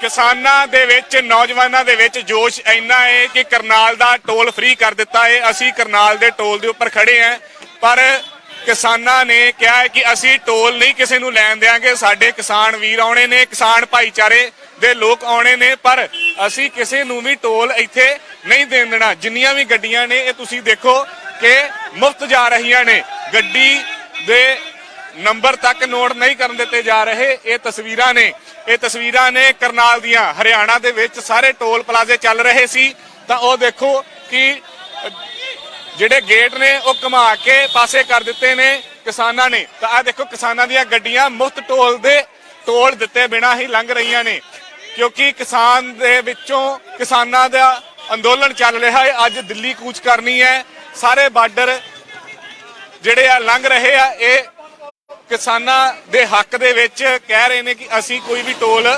ਕਿਸਾਨਾਂ ਦੇ ਵਿੱਚ, ਨੌਜਵਾਨਾਂ ਦੇ ਵਿੱਚ ਜੋਸ਼ ਇੰਨਾ ਹੈ ਕਿ ਕਰਨਾਲ ਦਾ ਟੋਲ ਫ੍ਰੀ ਕਰ ਦਿੱਤਾ ਹੈ। ਅਸੀਂ ਕਰਨਾਲ ਦੇ ਟੋਲ ਦੇ ਉੱਪਰ ਖੜੇ ਹਾਂ, ਪਰ ਕਿਸਾਨਾਂ ਨੇ ਕਿਹਾ ਹੈ ਕਿ ਅਸੀਂ ਟੋਲ ਨਹੀਂ ਕਿਸੇ ਨੂੰ ਲੈਣ ਦੇਾਂਗੇ ਸਾਡੇ ਕਿਸਾਨ ਵੀਰ ਆਉਣੇ ਨੇ, ਕਿਸਾਨ ਭਾਈਚਾਰੇ ਦੇ ਲੋਕ ਆਉਣੇ ਨੇ, ਪਰ ਅਸੀਂ ਕਿਸੇ ਨੂੰ ਵੀ ਟੋਲ ਇੱਥੇ ਨਹੀਂ ਦੇਣ ਦੇਣਾ। ਜਿੰਨੀਆਂ ਵੀ ਗੱਡੀਆਂ ਨੇ, ਇਹ ਤੁਸੀਂ ਦੇਖੋ ਕਿ ਮੁਫਤ ਜਾ ਰਹੀਆਂ ਨੇ। ਗੱਡੀ ਦੇ ਨੰਬਰ ਤੱਕ ਨੋਟ ਨਹੀਂ ਕਰਨ ਦਿੱਤੇ ਜਾ ਰਹੇ। ਇਹ ਤਸਵੀਰਾਂ ਨੇ, ਇਹ ਤਸਵੀਰਾਂ ਨੇ ਕਰਨਾਲ ਦੀਆਂ। ਹਰਿਆਣਾ ਦੇ ਵਿੱਚ ਸਾਰੇ ਟੋਲ ਪਲਾਜ਼ੇ ਚੱਲ ਰਹੇ ਸੀ। ਤਾਂ ਉਹ ਦੇਖੋ ਕਿ, ਜਿਹੜੇ ਗੇਟ ਨੇ, ਉਹ ਘੁਮਾ ਕੇ ਪਾਸੇ ਕਰ ਦਿੱਤੇ ਨੇ ਕਿਸਾਨਾਂ ਨੇ। ਤਾਂ ਆ ਦੇਖੋ ਕਿਸਾਨਾਂ ਦੀਆਂ ਗੱਡੀਆਂ ਮੁਫਤ ਟੋਲ ਦੇ, ਟੋਲ ਦਿੱਤੇ ਬਿਨਾਂ ਹੀ ਲੰਘ ਰਹੀਆਂ ਨੇ। ਕਿਉਂਕਿ ਕਿਸਾਨ ਦੇ ਵਿੱਚੋਂ ਕਿਸਾਨਾਂ ਦਾ ਅੰਦੋਲਨ ਚੱਲ ਰਿਹਾ ਹੈ। ਅੱਜ ਦਿੱਲੀ ਕੂਚ ਕਰਨੀ ਹੈ। ਸਾਰੇ ਬਾਰਡਰ ਜਿਹੜੇ ਆ ਲੰਘ ਰਹੇ ਆ, ਇਹ ਕਿਸਾਨਾਂ ਦੇ ਹੱਕ ਦੇ ਵਿੱਚ ਕਹਿ ਰਹੇ ਨੇ ਕਿ ਅਸੀਂ ਕੋਈ ਵੀ ਟੋਲ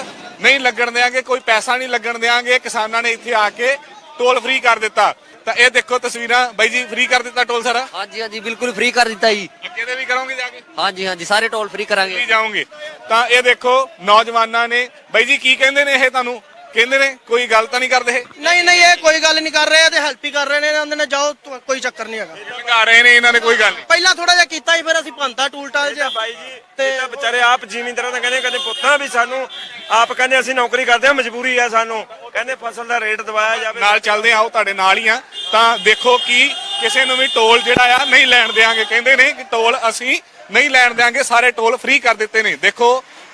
ਨਹੀਂ ਲੱਗਣ ਦੇਾਂਗੇ ਕੋਈ ਪੈਸਾ ਨਹੀਂ ਲੱਗਣ ਦੇਾਂਗੇ ਕਿਸਾਨਾਂ ਨੇ ਇੱਥੇ ਆ ਕੇ ਟੋਲ ਫ੍ਰੀ ਕਰ ਦਿੱਤਾ। ਤਾਂ ਇਹ ਦੇਖੋ ਤਸਵੀਰਾਂ। ਬਾਈ ਜੀ ਫ੍ਰੀ ਕਰ ਦਿੱਤਾ ਟੋਲ ਸਾਰਾ? ਹਾਂਜੀ ਹਾਂਜੀ ਬਿਲਕੁਲ ਫ੍ਰੀ ਕਰ ਦਿੱਤਾ ਜੀ। ਅੱਗੇ ਦੇ ਵੀ ਕਰੋਗੇ ਜਾ ਕੇ? ਹਾਂਜੀ ਹਾਂਜੀ ਸਾਰੇ ਟੋਲ ਫ੍ਰੀ ਕਰਾਂਗੇ। ਜਾਓਗੇ। ਤਾਂ ਇਹ ਦੇਖੋ ਨੌਜਵਾਨਾਂ ਨੇ ਬਾਈ ਜੀ ਕੀ ਕਹਿੰਦੇ ਨੇ ਇਹ ਤੁਹਾਨੂੰ? ਕਹਿੰਦੇ ਨੇ ਕੋਈ ਗੱਲ ਤਾਂ ਨਹੀਂ ਕਰਦੇ ਇਹ? ਨਹੀਂ ਨਹੀਂ ਇਹ ਕੋਈ ਗੱਲ ਨਹੀਂ ਕਰ ਰਹੇ ਤੇ ਹੈਲਪ ਹੀ ਕਰ ਰਹੇ ਨੇ ਉਹਦੇ ਨਾਲ ਜਾਓ ਤੁ- ਕੋਈ ਚੱਕਰ ਨਹੀਂ ਹੈਗਾ। ਲਗਾ ਰਹੇ ਨੇ ਇਹਨਾਂ ਨੇ ਕੋਈ ਗੱਲ ਨਹੀਂ। ਪਹਿਲਾਂ ਥੋੜਾ ਜਿਹਾ ਕੀਤਾ ਹੀ ਫਿਰ ਅਸੀਂ ਭੰਤਾ ਟੂਲ ਟਾਲ ਜਿਹਾ। ਬਾਈ ਜੀ ਤੇ ਤਾਂ ਵਿਚਾਰੇ ਆਪ ਜ਼ਿਮੀਂਦਾਰਾਂ ਦਾ ਕਹਿੰਦੇ ਕਦੇ ਪੁੱਤਾਂ ਵੀ ਸਾਨੂੰ ਆਪ ਕਹਿੰਦੇ ਅਸੀਂ ਨੌਕਰੀ ਕਰਦੇ ਹਾਂ ਮਜਬੂਰੀ ਆ ਸਾਨੂੰ। ਕਹਿੰਦੇ ਫਸਲ ਦਾ ਰੇਟ ਦਵਾਇਆ ਜਾਵੇ। ਨਾਲ ਚੱਲਦੇ ਆਓ ਤੁਹਾਡੇ ਨਾਲ ਹੀ ਆ ਤਾਂ ਦੇਖੋ ਕਿ ਕਿਸੇ ਨੂੰ ਵੀ ਟੋਲ ਜਿਹੜਾ ਆ ਨਹੀਂ ਲੈਣ ਦੇਾਂਗੇ ਕਹਿੰਦੇ ਨੇ ਕਿ ਟੋਲ ਅਸੀਂ ਨਹੀਂ ਲੈਣ ਦੇਾਂਗੇ ਸਾਰੇ ਟੋਲ ਫ੍ਰੀ ਕਰ ਦਿੱਤੇ ਨੇ। ਦੇਖੋ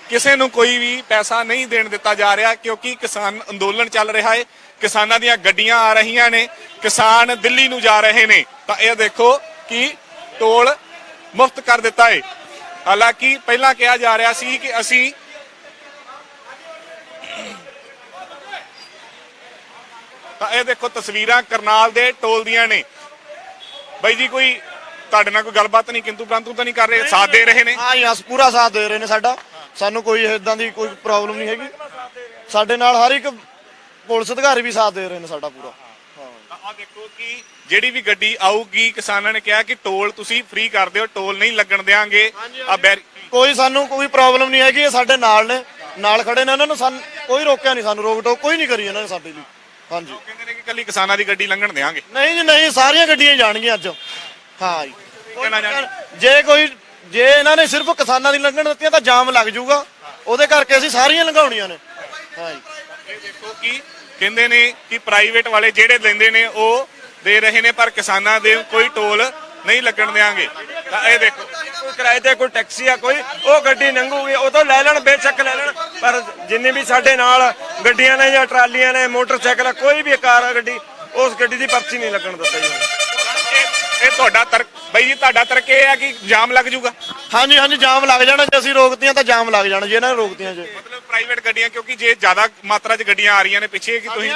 ਕਿਸੇ ਨੂੰ ਕੋਈ ਵੀ ਪੈਸਾ ਨਹੀਂ ਦੇਣ ਦਿੱਤਾ ਜਾ ਰਿਹਾ ਕਿਉਂਕਿ ਕਿਸਾਨ ਅੰਦੋਲਨ ਚੱਲ ਰਿਹਾ ਹੈ ਕਿਸਾਨਾਂ ਦੀਆਂ ਗੱਡੀਆਂ ਆ ਰਹੀਆਂ ਨੇ। ਕਿਸਾਨ ਦਿੱਲੀ ਨੂੰ ਜਾ ਰਹੇ ਨੇ। ਤਾਂ ਇਹ ਦੇਖੋ ਕਿ ਟੋਲ ਮੁਫਤ ਕਰ ਦਿੱਤਾ ਹੈ ਹਾਲਾਂਕਿ ਪਹਿਲਾਂ ਕਿਹਾ ਜਾ ਰਿਹਾ ਸੀ ਕਿ ਅਸੀਂ ਤਾਂ ਇਹ ਦੇਖੋ ਤਸਵੀਰਾਂ ਕਰਨਾਲ ਦੇ ਟੋਲ ਦੀਆਂ ਨੇ। ਬਾਈ ਜੀ ਕੋਈ ਤੁਹਾਡੇ ਨਾਲ ਕੋਈ ਗੱਲਬਾਤ ਨਹੀਂ? ਕਿੰਤੂ ਪ੍ਰੰਤੂ ਤਾਂ ਨਹੀਂ ਕਰ ਰਹੇ? ਸਾਥ ਦੇ ਰਹੇ ਨੇ। ਹਾਂ ਜੀ ਪੂਰਾ ਸਾਥ ਦੇ ਰਹੇ ਨੇ ਸਾਡਾ। ਸਾਨੂੰ ਕੋਈ ਇਦਾਂ ਦੀ ਕੋਈ ਪ੍ਰੋਬਲਮ ਨਹੀਂ ਹੈਗੀ। ਸਾਡੇ ਨਾਲ ਹਰ ਇੱਕ ਪੁਲਿਸ ਅਧਿਕਾਰੀ ਵੀ ਸਾਥ ਦੇ ਰਹੇ ਨੇ ਸਾਡਾ ਪੂਰਾ। ਆ ਦੇਖੋ ਕਿ ਜਿਹੜੀ ਵੀ ਗੱਡੀ ਆਊਗੀ ਕਿਸਾਨਾਂ ਨੇ ਕਿਹਾ ਕਿ ਟੋਲ ਤੁਸੀਂ ਫ੍ਰੀ ਕਰ ਦਿਓ ਟੋਲ ਨਹੀਂ ਲੱਗਣ ਦੇਾਂਗੇ ਆ ਕੋਈ ਸਾਨੂੰ ਕੋਈ ਪ੍ਰੋਬਲਮ ਨਹੀਂ ਹੈਗੀ ਇਹ ਸਾਡੇ ਨਾਲ ਨੇ। ਨਾਲ ਖੜੇ ਨੇ ਉਹਨਾਂ ਨੂੰ ਸਾਨੂੰ ਕੋਈ ਰੋਕਿਆ ਨਹੀਂ ਸਾਨੂੰ ਰੋਕ ਟੋਕ ਕੋਈ ਨਹੀਂ ਕਰੀ ਇਹਨਾਂ ਨੇ ਸਾਡੇ ਲਈ। ਹਾਂਜੀ। ਕਹਿੰਦੇ ਨੇ ਕਿ ਕੱਲੀ ਕਿਸਾਨਾਂ ਦੀ ਗੱਡੀ ਲੰਘਣ ਦੇਾਂਗੇ ਨਹੀਂ ਜੀ ਨਹੀਂ ਸਾਰੀਆਂ ਗੱਡੀਆਂ ਜਾਣਗੀਆਂ ਅੱਜ। ਹਾਂ ਜੀ। ਜੇ ਕੋਈ ਜੇ ਇਹਨਾਂ ਨੇ ਸਿਰਫ ਕਿਸਾਨਾਂ ਦੀ ਲੰਘਣ ਦਿੱਤੀਆਂ ਤਾਂ ਜਾਮ ਲੱਗ ਜਾਊਗਾ। ਉਹਦੇ ਕਰਕੇ ਅਸੀਂ ਸਾਰੀਆਂ ਲੰਘਾਉਣੀਆਂ ਨੇ। ਹਾਂ ਜੀ ਇਹ ਦੇਖੋ ਕਿ ਕਹਿੰਦੇ ਨੇ ਕਿ ਪ੍ਰਾਈਵੇਟ ਵਾਲੇ ਜਿਹੜੇ ਲੈਂਦੇ ਨੇ ਉਹ ਦੇ ਰਹੇ ਨੇ ਪਰ ਕਿਸਾਨਾਂ ਦੇ ਕੋਈ ਟੋਲ ਨਹੀਂ ਲੱਗਣ ਦੇਾਂਗੇ ਤਾਂ ਇਹ ਦੇਖੋ। ਕੋਈ ਕਿਰਾਏ ਤੇ ਕੋਈ ਟੈਕਸੀ ਆ ਕੋਈ ਉਹ ਗੱਡੀ ਲੰਘੂਗੀ ਉਹ ਤੋਂ ਲੈ ਲੈਣ ਬੇਸ਼ੱਕ ਲੈ ਲੈਣ ਪਰ ਜਿੰਨੇ ਵੀ ਸਾਡੇ ਨਾਲ ਗੱਡੀਆਂ ਨੇ ਜਾਂ ਟਰਾਲੀਆਂ ਨੇ ਮੋਟਰਸਾਈਕਲ ਆ, ਕੋਈ ਵੀ ਕਾਰ ਆ ਗੱਡੀ ਉਸ ਗੱਡੀ ਦੀ ਪਰਚੀ ਨਹੀਂ ਲੱਗਣ ਦਿੱਤੀ। ਇਹ ਤੁਹਾਡਾ ਤਰਕ ਬਈ ਜੀ ਤੁਹਾਡਾ ਤਰਕ ਇਹ ਹੈ ਕਿ ਜਾਮ ਲੱਗ ਜਾਊਗਾ? ਹਾਂਜੀ ਹਾਂਜੀ ਜਾਮ ਲੱਗ ਜਾਣਾ ਜੇ ਅਸੀਂ ਰੋਕਤੀਆਂ ਤਾਂ ਜਾਮ ਲੱਗ ਜਾਣਾ ਜੇ ਇਹਨਾਂ ਨੇ ਰੋਕਤੀਆਂ ਜੇ। ਮਤਲਬ ਪ੍ਰਾਈਵੇਟ ਗੱਡੀਆਂ ਕਿਉਂਕਿ ਜੇ ਜ਼ਿਆਦਾ ਮਾਤਰਾ 'ਚ ਗੱਡੀਆਂ ਆ ਰਹੀਆਂ ਨੇ ਪਿੱਛੇ ਕਿ ਤੁਸੀਂ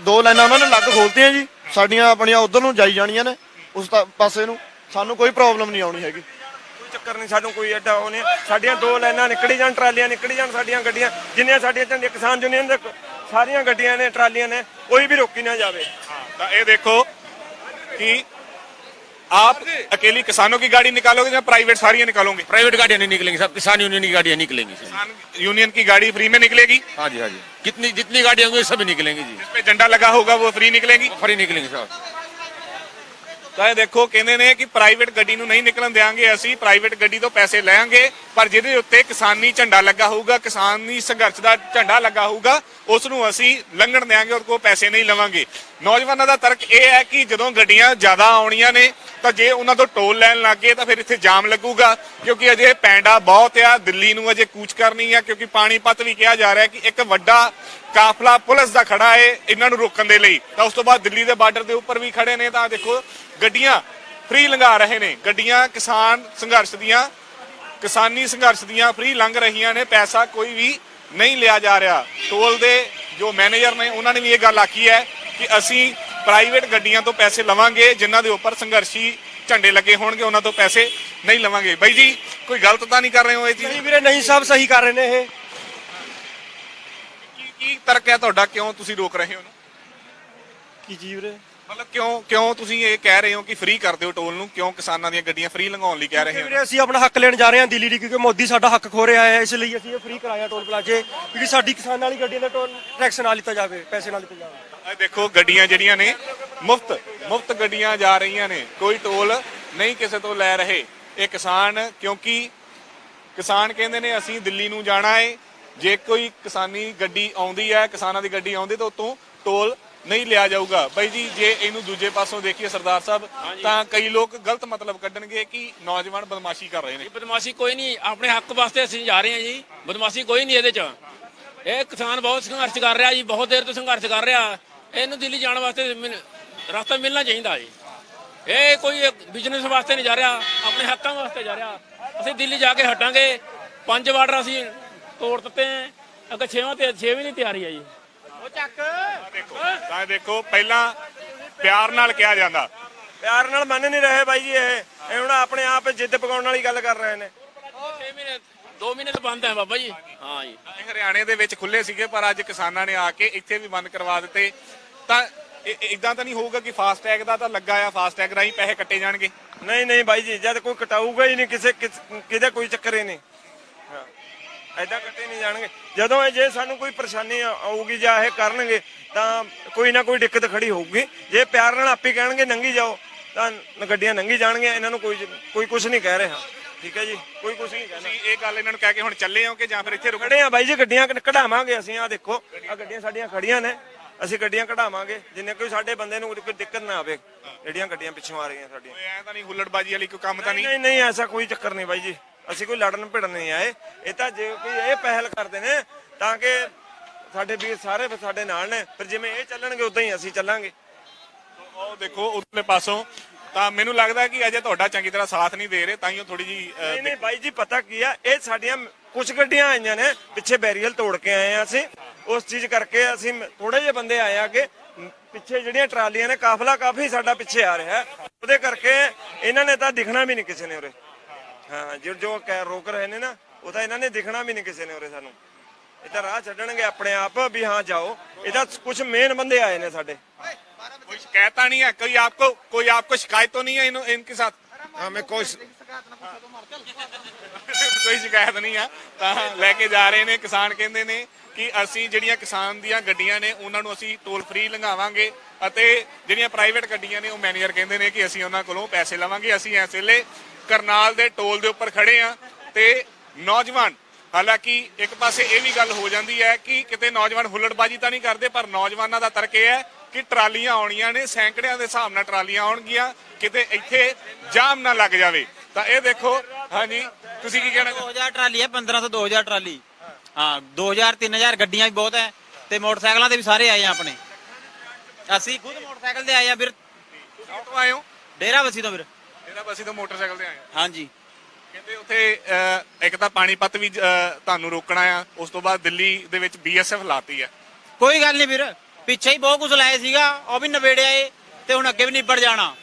ਦੋ ਲਾਈਨਾਂ ਉਹਨਾਂ ਨੇ ਲੱਗ ਖੋਲਤੀਆਂ ਜੀ। ਸਾਡੀਆਂ ਆਪਣੀਆਂ ਉਧਰ ਨੂੰ ਜਾਈ ਜਾਣੀਆਂ ਨੇ ਉਸ ਤਾ- ਪਾਸੇ ਨੂੰ। ਸਾਨੂੰ ਕੋਈ ਪ੍ਰੋਬਲਮ ਨਹੀਂ ਆਉਣੀ ਹੈਗੀ। ਕੋਈ ਚੱਕਰ ਨਹੀਂ ਸਾਨੂੰ ਕੋਈ ਐਡਾ ਉਹ ਨਹੀਂ। ਸਾਡੀਆਂ ਦੋ ਲਾਈਨਾਂ ਨਿਕੜੀ ਜਾਣ ਟਰਾਲੀਆਂ ਨਿਕੜੀ ਜਾਣ ਸਾਡੀਆਂ ਗੱਡੀਆਂ। ਜਿੰਨੀਆਂ ਸਾਡੀਆਂ ਝੰਡੇ ਕਿਸਾਨ ਯੂਨੀਅਨ ਦੇ ਸਾਰੀਆਂ ਗੱਡੀਆਂ ਨੇ ਟਰਾਲੀਆਂ ਨੇ ਕੋਈ ਵੀ ਰੋਕੀ ਨਾ ਜਾਵੇ। ਤਾਂ ਇਹ ਦੇਖੋ ਕਿ आप अकेली किसानों की गाड़ी निकालोगे या प्राइवेट सारियां निकालोगे प्राइवेट गाड़ियां नहीं निकलेंगी सब किसान यूनियन की गाड़ियां निकलेंगी सर। किसान यूनियन की गाड़ी फ्री में निकलेगी हाँ जी हाँ जी कितनी जितनी गाड़ियां होंगी सभी निकलेंगी जी जिस पे झंडा लगा होगा वो फ्री निकलेगी फ्री निकलेंगी सब ਤਾਂ ਇਹ ਦੇਖੋ ਕਹਿੰਦੇ ਨੇ ਕਿ ਪ੍ਰਾਈਵੇਟ ਗੱਡੀ ਨੂੰ ਨਹੀਂ ਨਿਕਲਣ ਦੇਾਂਗੇ ਅਸੀਂ ਪ੍ਰਾਈਵੇਟ ਗੱਡੀ ਤੋਂ ਪੈਸੇ ਲੈਾਂਗੇ ਪਰ ਜਿਹਦੇ ਉੱਤੇ ਕਿਸਾਨੀ ਝੰਡਾ ਲੱਗਾ ਹੋਊਗਾ ਕਿਸਾਨੀ ਸੰਘਰਸ਼ ਦਾ ਝੰਡਾ ਲੱਗਾ ਹੋਊਗਾ ਉਸ ਨੂੰ ਅਸੀਂ ਲੰਘਣ ਦੇਾਂਗੇ ਔਰ ਕੋਈ ਪੈਸੇ ਨਹੀਂ ਲਵਾਂਗੇ ਨੌਜਵਾਨਾਂ ਦਾ ਤਰਕ ਇਹ ਹੈ ਕਿ ਜਦੋਂ ਗੱਡੀਆਂ ਜ਼ਿਆਦਾ ਆਉਣੀਆਂ ਨੇ, ਤਾਂ ਜੇ ਉਹਨਾਂ ਤੋਂ ਟੋਲ ਲੈਣ ਲੱਗੇ, ਤਾਂ ਫਿਰ ਇੱਥੇ ਜਾਮ ਲੱਗੂਗਾ। ਕਿਉਂਕਿ ਅਜੇ ਪੈਂਡਾ ਬਹੁਤ ਆ, ਦਿੱਲੀ ਨੂੰ ਅਜੇ ਕੂਚ ਕਰਨੀ ਆ, ਕਿਉਂਕਿ ਪਾਣੀਪਤ ਵੀ ਕਿਹਾ ਜਾ ਰਿਹਾ ਕਿ ਇੱਕ ਵੱਡਾ ਕਾਫਲਾ ਪੁਲਿਸ ਦਾ ਖੜਾ ਹੈ ਇਹਨਾਂ ਨੂੰ ਰੋਕਣ ਦੇ ਲਈ। ਤਾਂ ਉਸ ਤੋਂ ਬਾਅਦ ਦਿੱਲੀ ਦੇ ਬਾਰਡਰ ਦੇ ਉੱਪਰ ਵੀ ਖੜੇ ਨੇ, ਤਾਂ ਦੇਖੋ, ਗੱਡੀਆਂ ਫ੍ਰੀ ਲੰਘਾ ਰਹੇ ਨੇ। ਗੱਡੀਆਂ ਕਿਸਾਨ ਸੰਘਰਸ਼ ਦੀਆਂ, ਕਿਸਾਨੀ ਸੰਘਰਸ਼ ਦੀਆਂ ਫ੍ਰੀ ਲੰਘ ਰਹੀਆਂ ਨੇ, ਪੈਸਾ ਕੋਈ ਵੀ ਨਹੀਂ ਲਿਆ ਜਾ ਰਿਹਾ। ਟੋਲ ਦੇ ਜੋ ਮੈਨੇਜਰ ਨੇ, ਉਹਨਾਂ ਨੇ ਵੀ ਇਹ ਗੱਲ ਆਖੀ ਹੈ ਕਿ ਅਸੀਂ ਪ੍ਰਾਈਵੇਟ ਗੱਡੀਆਂ ਤੋਂ ਪੈਸੇ ਲਵਾਂਗੇ ਜਿਨ੍ਹਾਂ ਦੇ ਉੱਪਰ ਸੰਘਰਸ਼ੀ ਝੰਡੇ ਲੱਗੇ ਹੋਣਗੇ ਉਹਨਾਂ ਤੋਂ ਪੈਸੇ ਨਹੀਂ ਲਵਾਂਗੇ। ਬਾਈ ਜੀ ਕੋਈ ਗਲਤ ਤਾਂ ਨਹੀਂ ਕਰ ਰਹੇ ਹੋ ਇਹ ਚੀਜ਼? ਨਹੀਂ ਵੀਰੇ ਨਹੀਂ ਸਭ ਸਹੀ ਕਰ ਰਹੇ ਨੇ ਇਹ। ਕੀ ਕੀ ਤਰਕ ਹੈ ਤੁਹਾਡਾ? ਕਿਉਂ ਤੁਸੀਂ ਰੋਕ ਰਹੇ ਹੋ ਇਹਨੂੰ? ਕੀ ਜੀ ਵੀਰੇ? ਮਤਲਬ ਕਿਉਂ ਕਿਉਂ ਤੁਸੀਂ ਇਹ ਕਹਿ ਰਹੇ ਹੋ ਕਿ ਫ੍ਰੀ ਕਰ ਦਿਓ ਟੋਲ ਨੂੰ? ਕਿਉਂ ਕਿਸਾਨਾਂ ਦੀਆਂ ਗੱਡੀਆਂ ਫ੍ਰੀ ਲੰਘਾਉਣ ਲਈ ਕਹਿ ਰਹੇ ਹੋ? ਵੀਰੇ ਅਸੀਂ ਆਪਣਾ ਹੱਕ ਲੈਣ ਜਾ ਰਹੇ ਹਾਂ ਦਿੱਲੀ ਲਈ ਕਿਉਂਕਿ ਮੋਦੀ ਸਾਡਾ ਹੱਕ ਖੋ ਰਿਹਾ ਹੈ ਇਸ ਲਈ ਅਸੀਂ ਇਹ ਫ੍ਰੀ ਕਰਾਇਆ ਟੋਲ ਪਲਾਜ਼ੇ ਕਿਉਂਕਿ ਸਾਡੀ ਕਿਸਾਨਾਂ ਵਾਲੀ ਗੱਡੀਆਂ ਦਾ ਟੋਲ ਟੈਕਸ ਨਾ ਲਿੱਤਾ ਜਾਵੇ ਪੈਸੇ ਨਾ ਲਿੱਤੇ ਜਾਵੇ ਇਹ ਦੇਖੋ ਗੱਡੀਆਂ ਜਿਹੜੀਆਂ ਨੇ ਮੁਫਤ ਮੁਫਤ ਗੱਡੀਆਂ ਜਾ ਰਹੀਆਂ ਨੇ। ਕੋਈ ਟੋਲ ਨਹੀਂ ਕਿਸੇ ਤੋਂ ਲੈ ਰਹੇ। ਇਹ ਕਿਸਾਨ ਕਿਉਂਕਿ ਕਿਸਾਨ ਕਹਿੰਦੇ ਨੇ ਅਸੀਂ ਦਿੱਲੀ ਨੂੰ ਜਾਣਾ ਹੈ ਜੇ ਕੋਈ ਕਿਸਾਨੀ ਗੱਡੀ ਆਉਂਦੀ ਹੈ ਕਿਸਾਨਾਂ ਦੀ ਗੱਡੀ ਆਉਂਦੀ ਤਾਂ ਉਤੋਂ ਟੋਲ ਨਹੀਂ ਲਿਆ ਜਾਊਗਾ। ਬਾਈ ਜੀ ਜੇ ਇਹਨੂੰ ਦੂਜੇ ਪਾਸੋਂ ਦੇਖੀਏ ਸਰਦਾਰ ਸਾਹਿਬ ਤਾਂ ਕਈ ਲੋਕ ਗਲਤ ਮਤਲਬ ਕੱਢਣਗੇ ਕਿ ਨੌਜਵਾਨ ਬਦਮਾਸ਼ੀ ਕਰ ਰਹੇ ਨੇ। ਬਦਮਾਸ਼ੀ ਕੋਈ ਨਹੀਂ ਆਪਣੇ ਹੱਕ ਵਾਸਤੇ ਅਸੀਂ ਜਾ ਰਹੇ ਹਾਂ ਜੀ। ਬਦਮਾਸ਼ੀ ਕੋਈ ਨਹੀਂ ਇਹਦੇ ਚ। ਇਹ ਕਿਸਾਨ ਬਹੁਤ ਸੰਘਰਸ਼ ਕਰ ਰਿਹਾ ਜੀ ਬਹੁਤ ਦੇਰ ਤੋਂ ਸੰਘਰਸ਼ ਕਰ ਰਿਹਾ। ਇਹਨੂੰ ਦਿੱਲੀ ਜਾਣ ਵਾਸਤੇ ਮਿਲ- ਰਸਤਾ ਮਿਲਣਾ ਚਾਹੀਦਾ ਜੀ। ਇਹ ਕੋਈ ਬਿਜ਼ਨਸ ਵਾਸਤੇ ਨਹੀਂ ਜਾ ਰਿਹਾ ਆਪਣੇ ਹੱਕਾਂ ਵਾਸਤੇ ਜਾ ਰਿਹਾ। ਅਸੀਂ ਦਿੱਲੀ ਜਾ ਕੇ ਹਟਾਂਗੇ। ਪੰਜ ਵਾਰਡਰ ਅਸੀਂ ਤੋੜ ਦਿੱਤੇ ਹੈ। ਅੱਗੇ ਛੇਵਾਂ ਤੇ ਛੇਵੀਂ ਦੀ ਤਿਆਰੀ ਹੈ ਜੀ। ਉਹ ਚੱਕ। ਦੇਖੋ ਤਾਂ ਦੇਖੋ ਪਹਿਲਾਂ ਪਿਆਰ ਨਾਲ ਕਿਹਾ ਜਾਂਦਾ। ਪਿਆਰ ਨਾਲ ਮੰਨ ਨਹੀਂ ਰਹੇ ਬਾਈ ਜੀ ਇਹ। ਇਹ ਹੁਣ ਆਪਣੇ ਆਪ ਜਿੱਦ ਪਕਾਉਣ ਵਾਲੀ ਗੱਲ ਕਰ ਰਹੇ ਨੇ। 6 ਮਹੀਨੇ 2 ਮਹੀਨੇ ਤੋਂ ਬੰਦ ਹੈ ਬਾਬਾ ਜੀ। ਹਾਂ ਜੀ। ਇਹ ਹਰਿਆਣੇ ਦੇ ਵਿੱਚ ਖੁੱਲੇ ਸੀਗੇ ਪਰ ਅੱਜ ਕਿਸਾਨਾਂ ਨੇ ਆ ਕੇ ਇੱਥੇ ਵੀ ਬੰਦ ਕਰਵਾ ਦਿੱਤੇ। ਤਾਂ ਇਦਾਂ ਤਾਂ ਨਹੀਂ ਹੋਊਗਾ ਕਿ ਫਾਸਟੈਗ ਦਾ ਤਾਂ ਲੱਗਾ ਆ ਫਾਸਟੈਗ ਰਾਹੀਂ ਪੈਸੇ ਕੱਟੇ ਜਾਣਗੇ? ਨਹੀਂ ਨਹੀਂ ਬਾਈ ਜੀ ਜਦ ਕੋਈ ਕਟਾਊਗਾ ਹੀ ਨਹੀਂ ਕਿਸੇ ਕਿਹਦਾ ਕੋਈ ਚੱਕਰ ਹੀ ਨਹੀਂ। ਹਾਂ। ਐਦਾਂ ਕੱਟੇ ਨਹੀਂ ਜਾਣਗੇ। ਜਦੋਂ ਇਹ ਜੇ ਸਾਨੂੰ ਕੋਈ ਪਰੇਸ਼ਾਨੀ ਆਊਗੀ ਜਾਂ ਇਹ ਕਰਨਗੇ ਤਾਂ ਕੋਈ ਨਾ ਕੋਈ ਦਿੱਕਤ ਖੜੀ ਹੋਊਗੀ। ਜੇ ਪਿਆਰ ਨਾਲ ਆਪੇ ਕਹਿਣਗੇ ਨੰਗੀ ਜਾਓ ਤਾਂ ਗੱਡੀਆਂ ਨੰਗੀ ਜਾਣਗੀਆਂ ਇਹਨਾਂ ਨੂੰ ਕੋਈ ਕੋਈ ਕੁਝ ਨਹੀਂ ਕਹਿ ਰਿਹਾ। ਠੀਕ ਹੈ ਜੀ? ਕੋਈ ਕੁਝ ਨਹੀਂ ਕਹਿਣਾ। ਤੁਸੀਂ ਇਹ ਗੱਲ ਇਹਨਾਂ ਨੂੰ ਕਹਿ ਕੇ ਹੁਣ ਚੱਲੇ ਹੋ ਕਿ ਜਾਂ ਫਿਰ ਇੱਥੇ ਰੁਕੜੇ ਆ ਬਾਈ ਜੀ ਗੱਡੀਆਂ ਕਢਾਵਾਂਗੇ ਅਸੀਂ ਆ ਦੇਖੋ ਆ ਗੱਡੀਆਂ ਸਾਡੀਆਂ ਖੜੀਆਂ ਨੇ। ਅਸੀਂ ਗੱਡੀਆਂ ਕਢਾਵਾਂਗੇ ਜਿੰਨੇ ਕੋਈ ਸਾਡੇ ਬੰਦੇ ਨੂੰ ਕੋਈ ਦਿੱਕਤ ਨਾ ਆਵੇ। ਜਿਹੜੀਆਂ ਗੱਡੀਆਂ ਪਿੱਛੋਂ ਆ ਰਹੀਆਂ ਸਾਡੀਆਂ। ਐ ਤਾਂ ਨਹੀਂ ਹੁੱਲੜਬਾਜੀ ਵਾਲੀ ਕੋਈ ਕੰਮ ਤਾਂ ਨਹੀਂ ਨਹੀਂ? ਨਹੀਂ ਐਸਾ ਕੋਈ ਚੱਕਰ ਨਹੀਂ ਬਾਈ ਜੀ। ਅਸੀਂ ਕੋਈ ਲੜਨ ਭਿੜਨ ਨਹੀਂ ਆਏ। ਇਹ ਤਾਂ ਜੇ ਕੋਈ ਇਹ ਪਹਿਲ ਕਰਦੇ ਨੇ ਤਾਂ ਕਿ ਸਾਡੇ ਵੀਰ ਸਾਰੇ ਸਾਡੇ ਨਾਲ ਨੇ। ਫਿਰ ਜਿਵੇਂ ਇਹ ਚੱਲਣਗੇ ਉਦਾਂ ਹੀ ਅਸੀਂ ਚੱਲਾਂਗੇ। ਉਹ ਦੇਖੋ ਉਤਲੇ ਪਾਸੋਂ ਤਾਂ ਮੈਨੂੰ ਲੱਗਦਾ ਕਿ ਅਜੇ ਤੁਹਾਡਾ ਚੰਗੀ ਤਰ੍ਹਾਂ ਸਾਥ ਨਹੀਂ ਦੇ ਰਹੇ ਤਾਂ ਹੀ ਉਹ ਥੋੜੀ ਜੀ ਨਹੀਂ ਨਹੀਂ ਬਾਈ ਜੀ ਪਤਾ ਕੀ ਆ? ਇਹ ਸਾਡੀਆਂ ਕੁਝ ਗੱਡੀਆਂ ਆਈਆਂ ਨੇ ਪਿੱਛੇ ਬੈਰੀਅਲ ਤੋੜ ਕੇ ਆਏ ਆ ਅਸੀਂ ਉਸ ਚੀਜ਼ ਕਰਕੇ ਅਸੀਂ ਥੋੜੇ ਜਿਹੇ ਬੰਦੇ ਆਏ ਆ ਕਿ ਪਿੱਛੇ ਜਿਹੜੀਆਂ ਟਰਾਲੀਆਂ ਨੇ ਕਾਫਲਾ ਕਾਫੀ ਸਾਡਾ ਪਿੱਛੇ ਆ ਰਿਹਾ ਹੈ ਉਹਦੇ ਕਰਕੇ ਇਹਨਾਂ ਨੇ ਤਾਂ ਦਿਖਣਾ ਵੀ ਨਹੀਂ ਕਿਸੇ ਨੇ ਉਰੇ ਹਾਂ ਜੋ ਜੋ ਕਹਿ ਰੋਕ ਰਹੇ ਨੇ ਨਾ ਉਹ ਤਾਂ ਇਹਨਾਂ ਨੇ ਦਿਖਣਾ ਵੀ ਨਹੀਂ ਕਿਸੇ ਨੇ ਉਰੇ ਸਾਨੂੰ ਇਹ ਤਾਂ ਰਾਹ ਛੱਡਣਗੇ ਆਪਣੇ ਆਪ ਵੀ ਹਾਂ ਜਾਓ ਇਹ ਤਾਂ ਕੁਝ ਮੇਨ ਬੰਦੇ ਆਏ ਨੇ ਸਾਡੇ कोई शिकायत नहीं है कोई आपको कोई आपको शिकायत तो नहीं है इन, इनके साथ हमें कोई ਕੋਈ ਸ਼ਿਕਾਇਤ ਨਹੀਂ ਆ। ਤਾਂ ਲੈ ਕੇ ਜਾ ਰਹੇ ਨੇ, ਕਿਸਾਨ ਕਹਿੰਦੇ ਨੇ ਕਿ ਅਸੀਂ ਜਿਹੜੀਆਂ ਕਿਸਾਨ ਦੀਆਂ ਗੱਡੀਆਂ ਨੇ, ਉਹਨਾਂ ਨੂੰ ਅਸੀਂ ਟੋਲ ਫ੍ਰੀ ਲੰਘਾਵਾਂਗੇ ਅਤੇ ਜਿਹੜੀਆਂ ਪ੍ਰਾਈਵੇਟ ਗੱਡੀਆਂ ਨੇ, ਉਹ ਮੈਨੇਜਰ ਕਹਿੰਦੇ ਨੇ ਕਿ ਅਸੀਂ ਉਹਨਾਂ ਕੋਲੋਂ ਪੈਸੇ ਲਵਾਂਗੇ। ਅਸੀਂ ਇਸ ਵੇਲੇ ਕਰਨਾਲ ਦੇ ਟੋਲ ਦੇ ਉੱਪਰ ਖੜੇ ਆ ਤੇ ਨੌਜਵਾਨ, ਹਾਲਾਂਕਿ ਇੱਕ ਪਾਸੇ ਇਹ ਵੀ ਗੱਲ ਹੋ ਜਾਂਦੀ ਹੈ ਕਿ ਕਿਤੇ ਨੌਜਵਾਨ ਹੁੱਲੜਬਾਜੀ ਤਾਂ ਨਹੀਂ ਕਰਦੇ, ਪਰ ਨੌਜਵਾਨਾਂ ਦਾ ਤਰਕ ਇਹ ਹੈ ਕਿ ਟਰਾਲੀਆਂ ਆਉਣੀਆਂ ਨੇ, ਸੈਂਕੜਿਆਂ ਦੇ ਹਿਸਾਬ ਨਾਲ ਟਰਾਲੀਆਂ ਆਉਣਗੀਆਂ, ਕਿਤੇ ਇੱਥੇ ਜਾਮ ਨਾ ਲੱਗ ਜਾਵੇ। ਤਾਂ ਇਹ ਦੇਖੋ ਹਾਂਜੀ ਤੁਸੀਂ ਕੀ ਕਹਿਣਾ 2000 ਟਰਾਲੀ ਹੈ 15 ਤੋਂ 2000 ਟਰਾਲੀ। ਹਾਂ 2000 3000 ਗੱਡੀਆਂ ਵੀ ਬਹੁਤ ਹੈ ਤੇ ਮੋਟਰਸਾਈਕਲਾਂ ਤੇ ਵੀ ਸਾਰੇ ਆਏ ਆ ਆਪਣੇ। ਅਸੀਂ ਖੁਦ ਮੋਟਰਸਾਈਕਲ ਤੇ ਆਏ ਆ ਵੀਰ। ਕਿੱਥੋਂ ਆਏ ਹੋ? ਡੇਰਾ ਬਸੀ ਤੋਂ ਵੀਰ। ਇਹਦਾ ਅਸੀਂ ਤਾਂ ਮੋਟਰਸਾਈਕਲ ਤੇ ਆਏ ਹਾਂਜੀ। ਕਹਿੰਦੇ ਉੱਥੇ ਇੱਕ ਤਾਂ ਪਾਣੀਪਤ ਵੀ ਤੁਹਾਨੂੰ ਰੋਕਣਾ ਆ ਉਸ ਤੋਂ ਬਾਅਦ ਦਿੱਲੀ ਦੇ ਵਿੱਚ ਬੀਐਸਐਫ ਲਾਤੀ ਆ ਕੋਈ ਗੱਲ ਨਹੀਂ ਵੀਰ ਪਿੱਛੇ ਹੀ ਬਹੁਤ ਕੁਝ ਲਾਇਆ ਸੀਗਾ ਉਹ ਵੀ ਨਵੇੜਿਆ ਏ ਤੇ ਹੁਣ ਅੱਗੇ ਵੀ ਨਿਬੜ ਜਾਣਾ।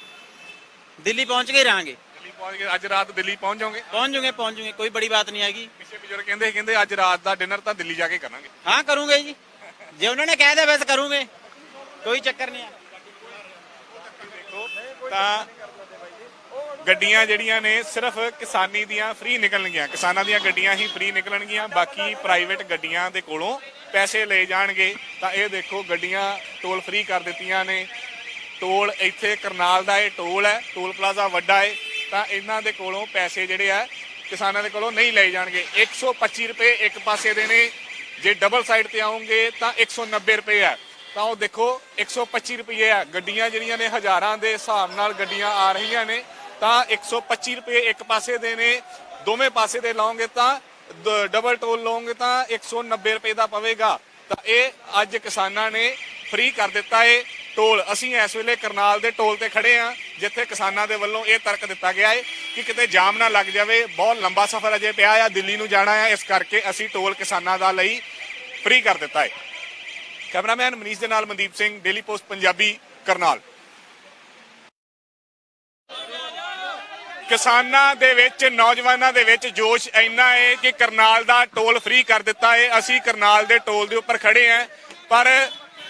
ਦਿੱਲੀ ਪਹੁੰਚ ਕੇ ਹੀ ਦਿੱਲੀ ਪਹੁੰਚ ਗਏ ਅੱਜ ਰਾਤ ਦਿੱਲੀ ਪਹੁੰਚ ਜਾਓਗੇ? ਪਹੁੰਚ ਜੂਗੇ ਪਹੁੰਚ ਜੂਗੇ ਕੋਈ ਬੜੀ ਬਾਤ ਨਹੀਂ ਹੈਗੀ ਪਿੱਛੇ ਬਜ਼ੁਰਗ ਕਹਿੰਦੇ ਕਹਿੰਦੇ ਅੱਜ ਰਾਤ ਦਾ ਡਿਨਰ ਤਾਂ ਦਿੱਲੀ ਜਾ ਕੇ ਕਰਾਂਗੇ। ਹਾਂ ਕਰੂੰਗੇ ਜੀ। ਜੇ ਉਹਨਾਂ ਨੇ ਕਹਿ ਦਿਆ ਵੈਸੇ ਕਰੂੰਗੇ। ਕੋਈ ਚੱਕਰ ਨਹੀਂ ਹੈ ਤਾਂ ਗੱਡੀਆਂ ਜਿਹੜੀਆਂ ਨੇ ਸਿਰਫ ਕਿਸਾਨੀ ਦੀਆਂ ਫ੍ਰੀ ਨਿਕਲਣਗੀਆਂ। ਕਿਸਾਨਾਂ ਦੀਆਂ ਗੱਡੀਆਂ ਹੀ ਫ੍ਰੀ ਨਿਕਲਣਗੀਆਂ ਬਾਕੀ ਪ੍ਰਾਈਵੇਟ ਗੱਡੀਆਂ ਦੇ ਕੋਲੋਂ ਪੈਸੇ ਲਏ ਜਾਣਗੇ। ਤਾਂ ਇਹ ਦੇਖੋ ਗੱਡੀਆਂ ਟੋਲ ਫ੍ਰੀ ਕਰ ਦਿੱਤੀਆਂ ਨੇ। ਟੋਲ ਇੱਥੇ ਕਰਨਾਲ ਦਾ ਇਹ ਟੋਲ ਹੈ ਟੋਲ ਪਲਾਜ਼ਾ ਵੱਡਾ ਹੈ ਤਾਂ ਇਹਨਾਂ ਦੇ ਕੋਲੋਂ ਪੈਸੇ ਜਿਹੜੇ ਆ ਕਿਸਾਨਾਂ ਦੇ ਕੋਲੋਂ ਨਹੀਂ ਲਏ ਜਾਣਗੇ। 125 ਰੁਪਏ ਇੱਕ ਪਾਸੇ ਦੇ ਨੇ। ਜੇ ਡਬਲ ਸਾਈਡ ਤੇ ਆਉਂਗੇ ਤਾਂ 190 ਰੁਪਏ ਆ। ਤਾਂ ਉਹ ਦੇਖੋ 125 ਰੁਪਏ ਆ। ਗੱਡੀਆਂ ਜਿਹੜੀਆਂ ਨੇ ਹਜ਼ਾਰਾਂ ਦੇ ਹਿਸਾਬ ਨਾਲ ਗੱਡੀਆਂ ਆ ਰਹੀਆਂ ਨੇ। ਤਾਂ 125 ਰੁਪਏ ਇੱਕ ਪਾਸੇ ਦੇ ਨੇ। ਦੋਵੇਂ ਪਾਸੇ ਦੇ ਲਾਓਗੇ ਤਾਂ ਦ- ਡਬਲ ਟੋਲ ਲਓਗੇ ਤਾਂ 190 ਰੁਪਏ ਦਾ ਪਵੇਗਾ। ਤਾਂ ਇਹ ਅੱਜ ਕਿਸਾਨਾਂ ਨੇ ਫ੍ਰੀ ਕਰ ਦਿੱਤਾ ਏ। ਟੋਲ। ਅਸੀਂ ਇਸ ਵੇਲੇ ਕਰਨਾਲ ਦੇ ਟੋਲ ਤੇ ਖੜੇ ਆ ਜਿੱਥੇ ਕਿਸਾਨਾਂ ਦੇ ਵੱਲੋਂ ਇਹ ਤਰਕ ਦਿੱਤਾ ਗਿਆ ਹੈ ਕਿ ਕਿਤੇ ਜਾਮ ਨਾ ਲੱਗ ਜਾਵੇ। ਬਹੁਤ ਲੰਬਾ ਸਫ਼ਰ ਅਜੇ ਪਿਆ ਆ, ਦਿੱਲੀ ਨੂੰ ਜਾਣਾ ਆ। ਇਸ ਕਰਕੇ ਅਸੀਂ ਟੋਲ ਕਿਸਾਨਾਂ ਦਾ ਲਈ ਫ੍ਰੀ ਕਰ ਦਿੱਤਾ ਹੈ। ਕੈਮਰਾਮੈਨ ਮਨੀਸ਼ ਦੇ ਨਾਲ ਮਨਦੀਪ ਸਿੰਘ ਡੇਲੀ ਪੋਸਟ ਪੰਜਾਬੀ, ਕਰਨਾਲ। ਕਿਸਾਨਾਂ ਦੇ ਵਿੱਚ, ਨੌਜਵਾਨਾਂ ਦੇ ਵਿੱਚ ਜੋਸ਼ ਇੰਨਾ ਹੈ ਕਿ ਕਰਨਾਲ ਦਾ ਟੋਲ ਫ੍ਰੀ ਕਰ ਦਿੱਤਾ ਹੈ। ਅਸੀਂ ਕਰਨਾਲ ਦੇ ਟੋਲ ਦੇ ਉੱਪਰ ਖੜੇ ਆਂ ਪਰ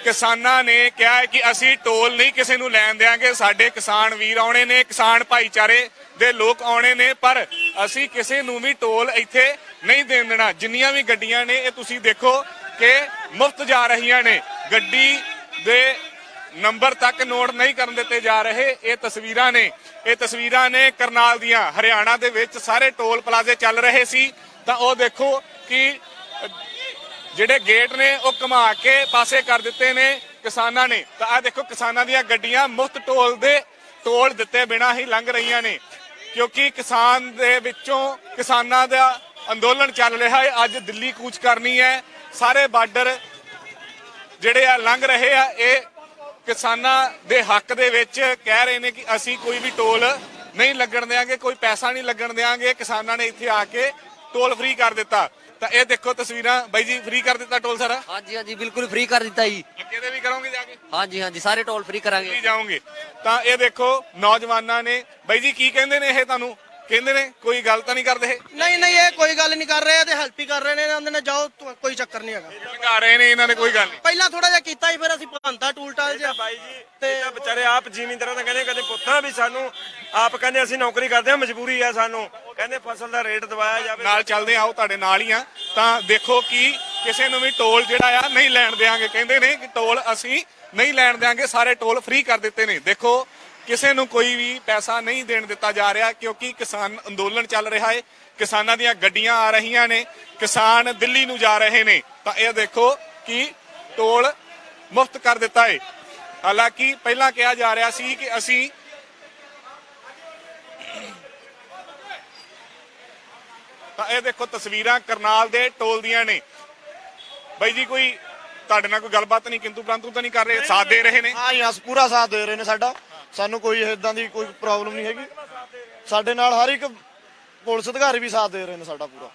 ਕਿਸਾਨਾਂ ਨੇ ਕਿਹਾ ਹੈ ਕਿ ਅਸੀਂ ਟੋਲ ਨਹੀਂ ਕਿਸੇ ਨੂੰ ਲੈਣ ਦੇਾਂਗੇ ਸਾਡੇ ਕਿਸਾਨ ਵੀਰ ਆਉਣੇ ਨੇ, ਕਿਸਾਨ ਭਾਈਚਾਰੇ ਦੇ ਲੋਕ ਆਉਣੇ ਨੇ, ਪਰ ਅਸੀਂ ਕਿਸੇ ਨੂੰ ਵੀ ਟੋਲ ਇੱਥੇ ਨਹੀਂ ਦੇਣ ਦੇਣਾ। ਜਿੰਨੀਆਂ ਵੀ ਗੱਡੀਆਂ ਨੇ, ਇਹ ਤੁਸੀਂ ਦੇਖੋ ਕਿ ਮੁਫਤ ਜਾ ਰਹੀਆਂ ਨੇ। ਗੱਡੀ ਦੇ ਨੰਬਰ ਤੱਕ ਨੋਟ ਨਹੀਂ ਕਰਨ ਦਿੱਤੇ ਜਾ ਰਹੇ। ਇਹ ਤਸਵੀਰਾਂ ਨੇ। ਇਹ ਤਸਵੀਰਾਂ ਨੇ ਕਰਨਾਲ ਦੀਆਂ। ਹਰਿਆਣਾ ਦੇ ਵਿੱਚ ਸਾਰੇ ਟੋਲ ਪਲਾਜ਼ੇ ਚੱਲ ਰਹੇ ਸੀ। ਤਾਂ ਉਹ ਦੇਖੋ ਕਿ ਜਿਹੜੇ ਗੇਟ ਨੇ ਉਹ ਘੁਮਾ ਕੇ ਪਾਸੇ ਕਰ ਦਿੱਤੇ ਨੇ ਕਿਸਾਨਾਂ ਨੇ। ਤਾਂ ਆ ਦੇਖੋ ਕਿਸਾਨਾਂ ਦੀਆਂ ਗੱਡੀਆਂ ਮੁਫਤ ਟੋਲ ਦੇ ਟੋਲ ਦਿੱਤੇ ਬਿਨਾ ਹੀ ਲੰਘ ਰਹੀਆਂ ਨੇ। ਕਿਉਂਕਿ ਕਿਸਾਨ ਦੇ ਵਿੱਚੋਂ ਕਿਸਾਨਾਂ ਦਾ ਅੰਦੋਲਨ ਚੱਲ ਰਿਹਾ ਹੈ। ਅੱਜ ਦਿੱਲੀ ਕੂਚ ਕਰਨੀ ਹੈ। ਸਾਰੇ ਬਾਰਡਰ ਜਿਹੜੇ ਆ ਲੰਘ ਰਹੇ ਆ, ਇਹ ਕਿਸਾਨਾਂ ਦੇ ਹੱਕ ਦੇ ਵਿੱਚ ਕਹਿ ਰਹੇ ਨੇ ਕਿ ਅਸੀਂ ਕੋਈ ਵੀ ਟੋਲ ਨਹੀਂ ਲੱਗਣ ਦੇਾਂਗੇ ਕੋਈ ਪੈਸਾ ਨਹੀਂ ਲੱਗਣ ਦੇਾਂਗੇ ਕਿਸਾਨਾਂ ਨੇ ਇੱਥੇ ਆ ਕੇ ਟੋਲ ਫ੍ਰੀ ਕਰ ਦਿੱਤਾ। ਤਾਂ ਇਹ ਦੇਖੋ ਤਸਵੀਰਾਂ। ਬਾਈ ਜੀ ਫ੍ਰੀ ਕਰ ਦਿੱਤਾ ਟੋਲ ਸਾਰਾ? ਹਾਂਜੀ ਹਾਂਜੀ ਬਿਲਕੁਲ ਫ੍ਰੀ ਕਰ ਦਿੱਤਾ ਜੀ। ਅੱਗੇ ਦੇ ਵੀ ਕਰੋਗੇ ਜਾ ਕੇ? ਹਾਂਜੀ ਹਾਂਜੀ ਸਾਰੇ ਟੋਲ ਫ੍ਰੀ ਕਰਾਂਗੇ। ਫ੍ਰੀ ਜਾਓਗੇ। ਤਾਂ ਇਹ ਦੇਖੋ ਨੌਜਵਾਨਾਂ ਨੇ ਬਾਈ ਜੀ ਕੀ ਕਹਿੰਦੇ ਨੇ ਇਹ ਤੁਹਾਨੂੰ? ਕਹਿੰਦੇ ਨੇ ਕੋਈ ਗੱਲ ਤਾਂ ਨਹੀਂ ਕਰਦੇ ਇਹ? ਨਹੀਂ ਨਹੀਂ ਇਹ ਕੋਈ ਗੱਲ ਨਹੀਂ ਕਰ ਰਹੇ ਤੇ ਹੈਲਪ ਹੀ ਕਰ ਰਹੇ ਨੇ ਉਹਦੇ ਨਾਲ ਜਾਓ ਤੁ- ਕੋਈ ਚੱਕਰ ਨਹੀਂ ਹੈਗਾ। ਲਗਾ ਰਹੇ ਨੇ ਇਹਨਾਂ ਨੇ ਕੋਈ ਗੱਲ ਨਹੀਂ। ਪਹਿਲਾਂ ਥੋੜਾ ਜਿਹਾ ਕੀਤਾ ਸੀ ਫਿਰ ਅਸੀਂ ਭੰਤਾ ਟੂਲ ਟਾਲ ਜਿਹਾ। ਬਾਈ ਜੀ ਤੇ ਤਾਂ ਵਿਚਾਰੇ ਆਪ ਜ਼ਿਮੀਂਦਾਰਾਂ ਤਾਂ ਕਹਿੰਦੇ ਕਦੇ ਪੁੱਤਾਂ ਵੀ ਸਾਨੂੰ ਆਪ ਕਹਿੰਦੇ ਅਸੀਂ ਨੌਕਰੀ ਕਰਦੇ ਹਾਂ ਮਜਬੂਰੀ ਆ ਸਾਨੂੰ। ਕਹਿੰਦੇ ਫਸਲ ਦਾ ਰੇਟ ਦਵਾਇਆ ਜਾਵੇ। ਨਾਲ ਚੱਲਦੇ ਆਓ ਤੁਹਾਡੇ ਨਾਲ ਹੀ ਆ। ਤਾਂ ਦੇਖੋ ਕਿ ਕਿਸੇ ਨੂੰ ਵੀ ਟੋਲ ਜਿਹੜਾ ਆ ਨਹੀਂ ਲੈਣ ਦੇਾਂਗੇ ਕਹਿੰਦੇ ਨੇ ਕਿ ਟੋਲ ਅਸੀਂ ਨਹੀਂ ਲੈਣ ਦੇਾਂਗੇ ਸਾਰੇ ਟੋਲ ਫ੍ਰੀ ਕਰ ਦਿੱਤੇ ਨੇ। ਦੇਖੋ ਕਿਸੇ ਨੂੰ ਕੋਈ ਵੀ ਪੈਸਾ ਨਹੀਂ ਦੇਣ ਦਿੱਤਾ ਜਾ ਰਿਹਾ ਕਿਉਂਕਿ ਕਿਸਾਨ ਅੰਦੋਲਨ ਚੱਲ ਰਿਹਾ ਹੈ। ਕਿਸਾਨਾਂ ਦੀਆਂ ਗੱਡੀਆਂ ਆ ਰਹੀਆਂ ਨੇ। ਕਿਸਾਨ ਦਿੱਲੀ ਨੂੰ ਜਾ ਰਹੇ ਨੇ। ਤਾਂ ਇਹ ਦੇਖੋ ਕਿ ਟੋਲ ਮੁਫਤ ਕਰ ਦਿੱਤਾ ਹੈ। ਹਾਲਾਂਕਿ ਪਹਿਲਾਂ ਕਿਹਾ ਜਾ ਰਿਹਾ ਸੀ ਕਿ ਅਸੀਂ ਤਾਂ ਇਹ ਦੇਖੋ ਤਸਵੀਰਾਂ ਕਰਨਾਲ ਦੇ ਟੋਲ ਦੀਆਂ ਨੇ। ਬਾਈ ਜੀ, ਕੋਈ ਤੁਹਾਡੇ ਨਾਲ ਕੋਈ ਗੱਲਬਾਤ ਨਹੀਂ? ਕਿੰਤੂ ਪ੍ਰੰਤੂ ਤਾਂ ਨਹੀਂ ਕਰ ਰਹੇ? ਸਾਥ ਦੇ ਰਹੇ ਨੇ। ਹਾਂ ਜੀ ਪੂਰਾ ਸਾਥ ਦੇ ਰਹੇ ਨੇ ਸਾਡਾ। ਸਾਨੂੰ ਕੋਈ ਇਦਾਂ ਦੀ ਕੋਈ ਪ੍ਰੋਬਲਮ ਨਹੀਂ ਹੈਗੀ। ਸਾਡੇ ਨਾਲ ਹਰ ਇੱਕ ਪੁਲਿਸ ਅਧਿਕਾਰੀ ਵੀ ਸਾਥ ਦੇ ਰਹੇ ਨੇ ਸਾਡਾ ਪੂਰਾ।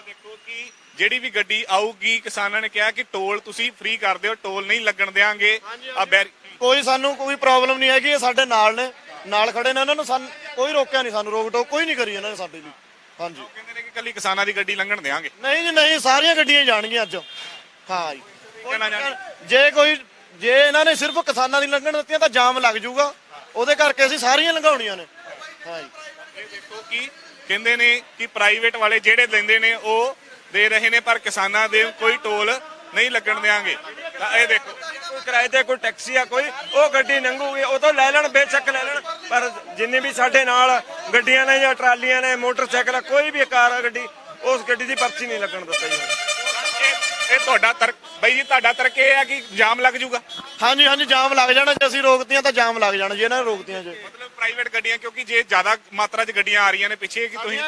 ਦੇਖੋ ਕਿ ਜਿਹੜੀ ਵੀ ਗੱਡੀ ਆਊਗੀ ਕਿਸਾਨਾਂ ਨੇ ਕਿਹਾ ਕਿ ਟੋਲ ਤੁਸੀਂ ਫ੍ਰੀ ਕਰ ਦਿਓ ਟੋਲ ਨਹੀਂ ਲੱਗਣ ਦੇਾਂਗੇ ਆ ਕੋਈ ਸਾਨੂੰ ਕੋਈ ਪ੍ਰੋਬਲਮ ਨਹੀਂ ਹੈਗੀ ਇਹ ਸਾਡੇ ਨਾਲ ਨੇ ਨਾਲ ਖੜੇ ਨੇ ਇਹਨਾਂ ਨੂੰ ਸਾਨੂੰ ਕੋਈ ਰੋਕਿਆ ਨਹੀਂ ਸਾਨੂੰ ਰੋਕ ਟੋਕ ਕੋਈ ਨਹੀਂ ਕਰੀ ਇਹਨਾਂ ਨੇ ਸਾਡੇ ਲਈ। ਹਾਂਜੀ। ਕਹਿੰਦੇ ਨੇ ਕਿ ਕੱਲੀ ਕਿਸਾਨਾਂ ਦੀ ਗੱਡੀ ਲੰਘਣ ਦੇਾਂਗੇ ਨਹੀਂ ਜੀ ਨਹੀਂ ਸਾਰੀਆਂ ਗੱਡੀਆਂ ਜਾਣਗੀਆਂ ਅੱਜ। ਹਾਂ ਜੀ? ਜੇ ਕੋਈ ਜੇ ਇਹਨਾਂ ਨੇ ਸਿਰਫ ਕਿਸਾਨਾਂ ਦੀ ਲੰਘਣ ਦਿੱਤੀਆਂ ਤਾਂ ਜਾਮ ਲੱਗ ਜਾਊਗਾ। ਉਹਦੇ ਕਰਕੇ ਅਸੀਂ ਸਾਰੀਆਂ ਲੰਘਾਉਣੀਆਂ ਨੇ। ਹਾਂ ਜੀ ਇਹ ਦੇਖੋ ਕਿ ਕਹਿੰਦੇ ਨੇ ਕਿ ਪ੍ਰਾਈਵੇਟ ਵਾਲੇ ਜਿਹੜੇ ਲੈਂਦੇ ਨੇ ਉਹ ਦੇ ਰਹੇ ਨੇ ਪਰ ਕਿਸਾਨਾਂ ਦੇ ਕੋਈ ਟੋਲ ਨਹੀਂ ਲੱਗਣ ਦੇਾਂਗੇ ਤਾਂ ਇਹ ਦੇਖੋ। ਕੋਈ ਕਿਰਾਏ ਤੇ ਕੋਈ ਟੈਕਸੀ ਆ ਕੋਈ ਉਹ ਗੱਡੀ ਲੰਘੂਗੀ ਉਹ ਤੋਂ ਲੈ ਲੈਣ ਬੇਸ਼ੱਕ ਲੈ ਲੈਣ ਪਰ ਜਿੰਨੇ ਵੀ ਸਾਡੇ ਨਾਲ ਗੱਡੀਆਂ ਨੇ ਜਾਂ ਟਰਾਲੀਆਂ ਨੇ ਮੋਟਰਸਾਈਕਲ ਆ, ਕੋਈ ਵੀ ਕਾਰ ਆ ਗੱਡੀ ਉਸ ਗੱਡੀ ਦੀ ਪਰਚੀ ਨਹੀਂ ਲੱਗਣ ਦਿੱਤੀ। ਜਾਂਦੀ ਇਹ- ਤੁਹਾਡਾ ਤਰਕ ਬਈ ਜੀ ਤੁਹਾਡਾ ਤਰਕ ਇਹ ਹੈ ਕਿ ਜਾਮ ਲੱਗ ਜਾਊਗਾ? ਹਾਂਜੀ ਹਾਂਜੀ ਜਾਮ ਲੱਗ ਜਾਣਾ ਜੇ ਅਸੀਂ ਰੋਕਤੀਆਂ ਤਾਂ ਜਾਮ ਲੱਗ ਜਾਣਾ ਜੇ ਇਹਨਾਂ ਨੇ ਰੋਕਤੀਆਂ ਜੇ। ਮਤਲਬ ਪ੍ਰਾਈਵੇਟ ਗੱਡੀਆਂ ਕਿਉਂਕਿ ਜੇ ਜ਼ਿਆਦਾ ਮਾਤਰਾ 'ਚ ਗੱਡੀਆਂ ਆ ਰਹੀਆਂ ਨੇ ਪਿੱਛੇ ਕਿ ਤੁਸੀਂ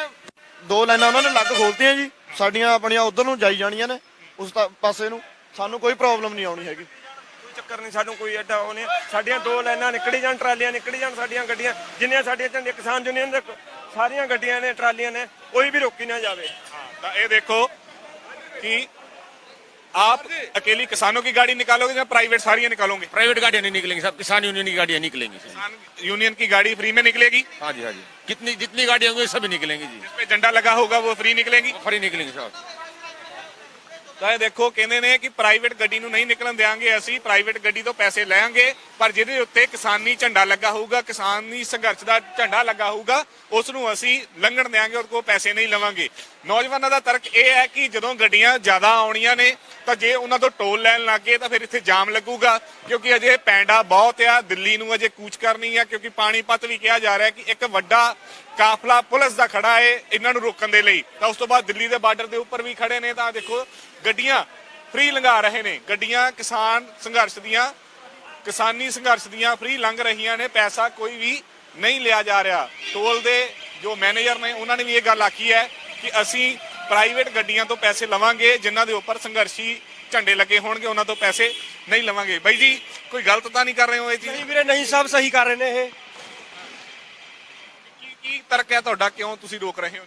ਦੋ ਲਾਈਨਾਂ ਉਹਨਾਂ ਨੇ ਲੱਗ ਖੋਲਤੀਆਂ ਜੀ। ਸਾਡੀਆਂ ਆਪਣੀਆਂ ਉਧਰ ਨੂੰ ਜਾਈ ਜਾਣੀਆਂ ਨੇ ਉਸ ਤਾ- ਪਾਸੇ ਨੂੰ। ਸਾਨੂੰ ਕੋਈ ਪ੍ਰੋਬਲਮ ਨਹੀਂ ਆਉਣੀ ਹੈਗੀ। ਕੋਈ ਚੱਕਰ ਨਹੀਂ ਸਾਨੂੰ ਕੋਈ ਐਡਾ ਉਹ ਨਹੀਂ। ਸਾਡੀਆਂ ਦੋ ਲਾਈਨਾਂ ਨਿਕਲੀ ਜਾਣ ਟਰਾਲੀਆਂ ਨਿਕਲੀ ਜਾਣ ਸਾਡੀਆਂ ਗੱਡੀਆਂ। ਜਿੰਨੀਆਂ ਸਾਡੀਆਂ ਝੰਡੇ ਕਿਸਾਨ ਯੂਨੀਅਨ ਦੇ ਸਾਰੀਆਂ ਗੱਡੀਆਂ ਨੇ ਟਰਾਲੀਆਂ ਨੇ ਕੋਈ ਵੀ ਰੋਕੀ ਨਾ ਜਾਵੇ। ਤਾਂ ਇਹ ਦੇਖੋ ਕਿ आप अकेली किसानों की गाड़ी निकालोगे या प्राइवेट सारियां निकालोगे प्राइवेट गाड़ियां नहीं निकलेंगी सब किसान यूनियन की गाड़ियां निकलेंगी सर किसान यूनियन की गाड़ी फ्री में निकलेगी हाँ जी हाँ जी कितनी जितनी गाड़ियां होंगी सभी निकलेंगी जी जिस पे झंडा लगा होगा वो फ्री निकलेगी फ्री निकलेंगी साहब ਤਾਂ ਇਹ ਦੇਖੋ, ਕਹਿੰਦੇ ਨੇ ਕਿ ਪ੍ਰਾਈਵੇਟ ਗੱਡੀ ਨੂੰ ਨਹੀਂ ਨਿਕਲਣ ਦੇਾਂਗੇ ਅਸੀਂ ਪ੍ਰਾਈਵੇਟ ਗੱਡੀ ਤੋਂ ਪੈਸੇ ਲੈਾਂਗੇ ਪਰ ਜਿਹਦੇ ਉੱਤੇ ਕਿਸਾਨੀ ਝੰਡਾ ਲੱਗਾ ਹੋਊਗਾ, ਕਿਸਾਨੀ ਸੰਘਰਸ਼ ਦਾ ਝੰਡਾ ਲੱਗਾ ਹੋਊਗਾ, ਉਸ ਨੂੰ ਅਸੀਂ ਲੰਘਣ ਦੇਾਂਗੇ ਉਹਦੇ ਕੋਲ ਪੈਸੇ ਨਹੀਂ ਲਵਾਂਗੇ। ਨੌਜਵਾਨਾਂ ਦਾ ਤਰਕ ਇਹ ਹੈ ਕਿ ਜਦੋਂ ਗੱਡੀਆਂ ਜ਼ਿਆਦਾ ਆਉਣੀਆਂ ਨੇ, ਤਾਂ ਜੇ ਉਹਨਾਂ ਤੋਂ ਟੋਲ ਲੈਣ ਲੱਗੇ, ਤਾਂ ਫਿਰ ਇੱਥੇ ਜਾਮ ਲੱਗੂਗਾ, ਕਿਉਂਕਿ ਅਜੇ ਪੈਂਡਾ ਬਹੁਤ ਆ, ਦਿੱਲੀ ਨੂੰ ਅਜੇ ਕੂਚ ਕਰਨੀ ਆ, ਕਿਉਂਕਿ ਪਾਣੀਪਤ ਵੀ ਕਿਹਾ ਜਾ ਰਿਹਾ ਕਿ ਇੱਕ ਵੱਡਾ ਕਾਫਲਾ ਪੁਲਿਸ ਦਾ ਖੜਾ ਹੈ ਇਹਨਾਂ ਨੂੰ ਰੋਕਣ ਦੇ ਲਈ। ਤਾਂ ਉਸ ਤੋਂ ਬਾਅਦ ਦਿੱਲੀ ਦੇ ਬਾਰਡਰ ਦੇ ਉੱਪਰ ਵੀ ਖੜੇ ਨੇ, ਤਾਂ ਦੇਖੋ ਗੱਡੀਆਂ ਫ੍ਰੀ ਲੰਘਾ ਰਹੇ ਨੇ। ਗੱਡੀਆਂ ਕਿਸਾਨ ਸੰਘਰਸ਼ ਦੀਆਂ ਕਿਸਾਨੀ ਸੰਘਰਸ਼ ਦੀਆਂ ਫ੍ਰੀ ਲੰਘ ਰਹੀਆਂ ਨੇ। ਪੈਸਾ ਕੋਈ ਵੀ ਨਹੀਂ ਲਿਆ ਜਾ ਰਿਹਾ। ਟੋਲ ਦੇ ਜੋ ਮੈਨੇਜਰ ਨੇ ਉਹਨਾਂ ਨੇ ਵੀ ਇਹ ਗੱਲ ਆਖੀ ਹੈ ਕਿ ਅਸੀਂ ਪ੍ਰਾਈਵੇਟ ਗੱਡੀਆਂ ਤੋਂ ਪੈਸੇ ਲਵਾਂਗੇ ਜਿਨ੍ਹਾਂ ਦੇ ਉੱਪਰ ਸੰਘਰਸ਼ੀ ਝੰਡੇ ਲੱਗੇ ਹੋਣਗੇ ਉਹਨਾਂ ਤੋਂ ਪੈਸੇ ਨਹੀਂ ਲਵਾਂਗੇ। ਬਾਈ ਜੀ ਕੋਈ ਗਲਤ ਤਾਂ ਨਹੀਂ ਕਰ ਰਹੇ ਹੋ ਇਹ ਚੀਜ਼? ਵੀਰੇ ਨਹੀਂ ਸਭ ਸਹੀ ਕਰ ਰਹੇ ਨੇ ਇਹ। ਕੀ ਕੀ ਤਰਕ ਹੈ ਤੁਹਾਡਾ? ਕਿਉਂ ਤੁਸੀਂ ਰੋਕ ਰਹੇ ਹੋ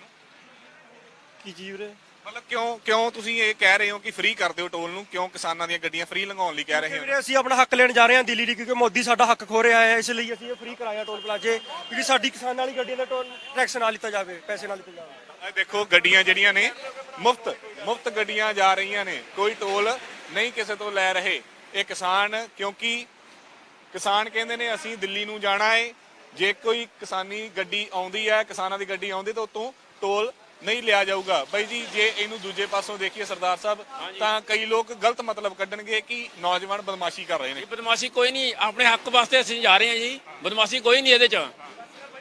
ਕੀ ਜੀ ਵੀਰੇ? ਮਤਲਬ ਕਿਉਂ ਕਿਉਂ ਤੁਸੀਂ ਇਹ ਕਹਿ ਰਹੇ ਹੋ ਕਿ ਫ੍ਰੀ ਕਰ ਦਿਓ ਟੋਲ ਨੂੰ? ਕਿਉਂ ਕਿਸਾਨਾਂ ਦੀਆਂ ਗੱਡੀਆਂ ਫ੍ਰੀ ਲੰਘਾਉਣ ਲਈ ਕਹਿ ਰਹੇ ਹੋ? ਵੀਰੇ ਅਸੀਂ ਆਪਣਾ ਹੱਕ ਲੈਣ ਜਾ ਰਹੇ ਹਾਂ ਦਿੱਲੀ ਦੀ ਕਿਉਂਕਿ ਮੋਦੀ ਸਾਡਾ ਹੱਕ ਖੋ ਰਿਹਾ ਹੈ ਇਸ ਲਈ ਅਸੀਂ ਇਹ ਫ੍ਰੀ ਕਰਾਇਆ ਟੋਲ ਪਲਾਜ਼ੇ ਕਿਉਂਕਿ ਸਾਡੀ ਕਿਸਾਨਾਂ ਵਾਲੀ ਗੱਡੀਆਂ ਦਾ ਟੋਲ ਟੈਕਸ ਨਾ ਲਿੱਤਾ ਜਾਵੇ ਪੈਸੇ ਨਾ ਲਿੱਤੇ ਜਾਵੇ ਇਹ ਦੇਖੋ ਗੱਡੀਆਂ ਜਿਹੜੀਆਂ ਨੇ ਮੁਫਤ ਮੁਫਤ ਗੱਡੀਆਂ ਜਾ ਰਹੀਆਂ ਨੇ ਕੋਈ ਟੋਲ ਨਹੀਂ ਕਿਸੇ ਤੋਂ ਲੈ ਰਹੇ। ਇਹ ਕਿਸਾਨ ਕਿਉਂਕਿ ਕਿਸਾਨ ਕਹਿੰਦੇ ਨੇ ਅਸੀਂ ਦਿੱਲੀ ਨੂੰ ਜਾਣਾ ਹੈ ਜੇ ਕੋਈ ਕਿਸਾਨੀ ਗੱਡੀ ਆਉਂਦੀ ਹੈ ਕਿਸਾਨਾਂ ਦੀ ਗੱਡੀ ਆਉਂਦੀ ਤਾਂ ਉਤੋਂ ਟੋਲ ਨਹੀਂ ਲਿਆ ਜਾਊਗਾ। ਬਾਈ ਜੀ ਜੇ ਇਹਨੂੰ ਦੂਜੇ ਪਾਸੋਂ ਦੇਖੀਏ ਸਰਦਾਰ ਸਾਹਿਬ ਤਾਂ ਕਈ ਲੋਕ ਗਲਤ ਮਤਲਬ ਕੱਢਣਗੇ ਕਿ ਨੌਜਵਾਨ ਬਦਮਾਸ਼ੀ ਕਰ ਰਹੇ ਨੇ। ਇਹ ਬਦਮਾਸ਼ੀ ਕੋਈ ਨਹੀਂ ਆਪਣੇ ਹੱਕ ਵਾਸਤੇ ਅਸੀਂ ਜਾ ਰਹੇ ਹਾਂ ਜੀ। ਬਦਮਾਸ਼ੀ ਕੋਈ ਨਹੀਂ ਇਹਦੇ 'ਚ।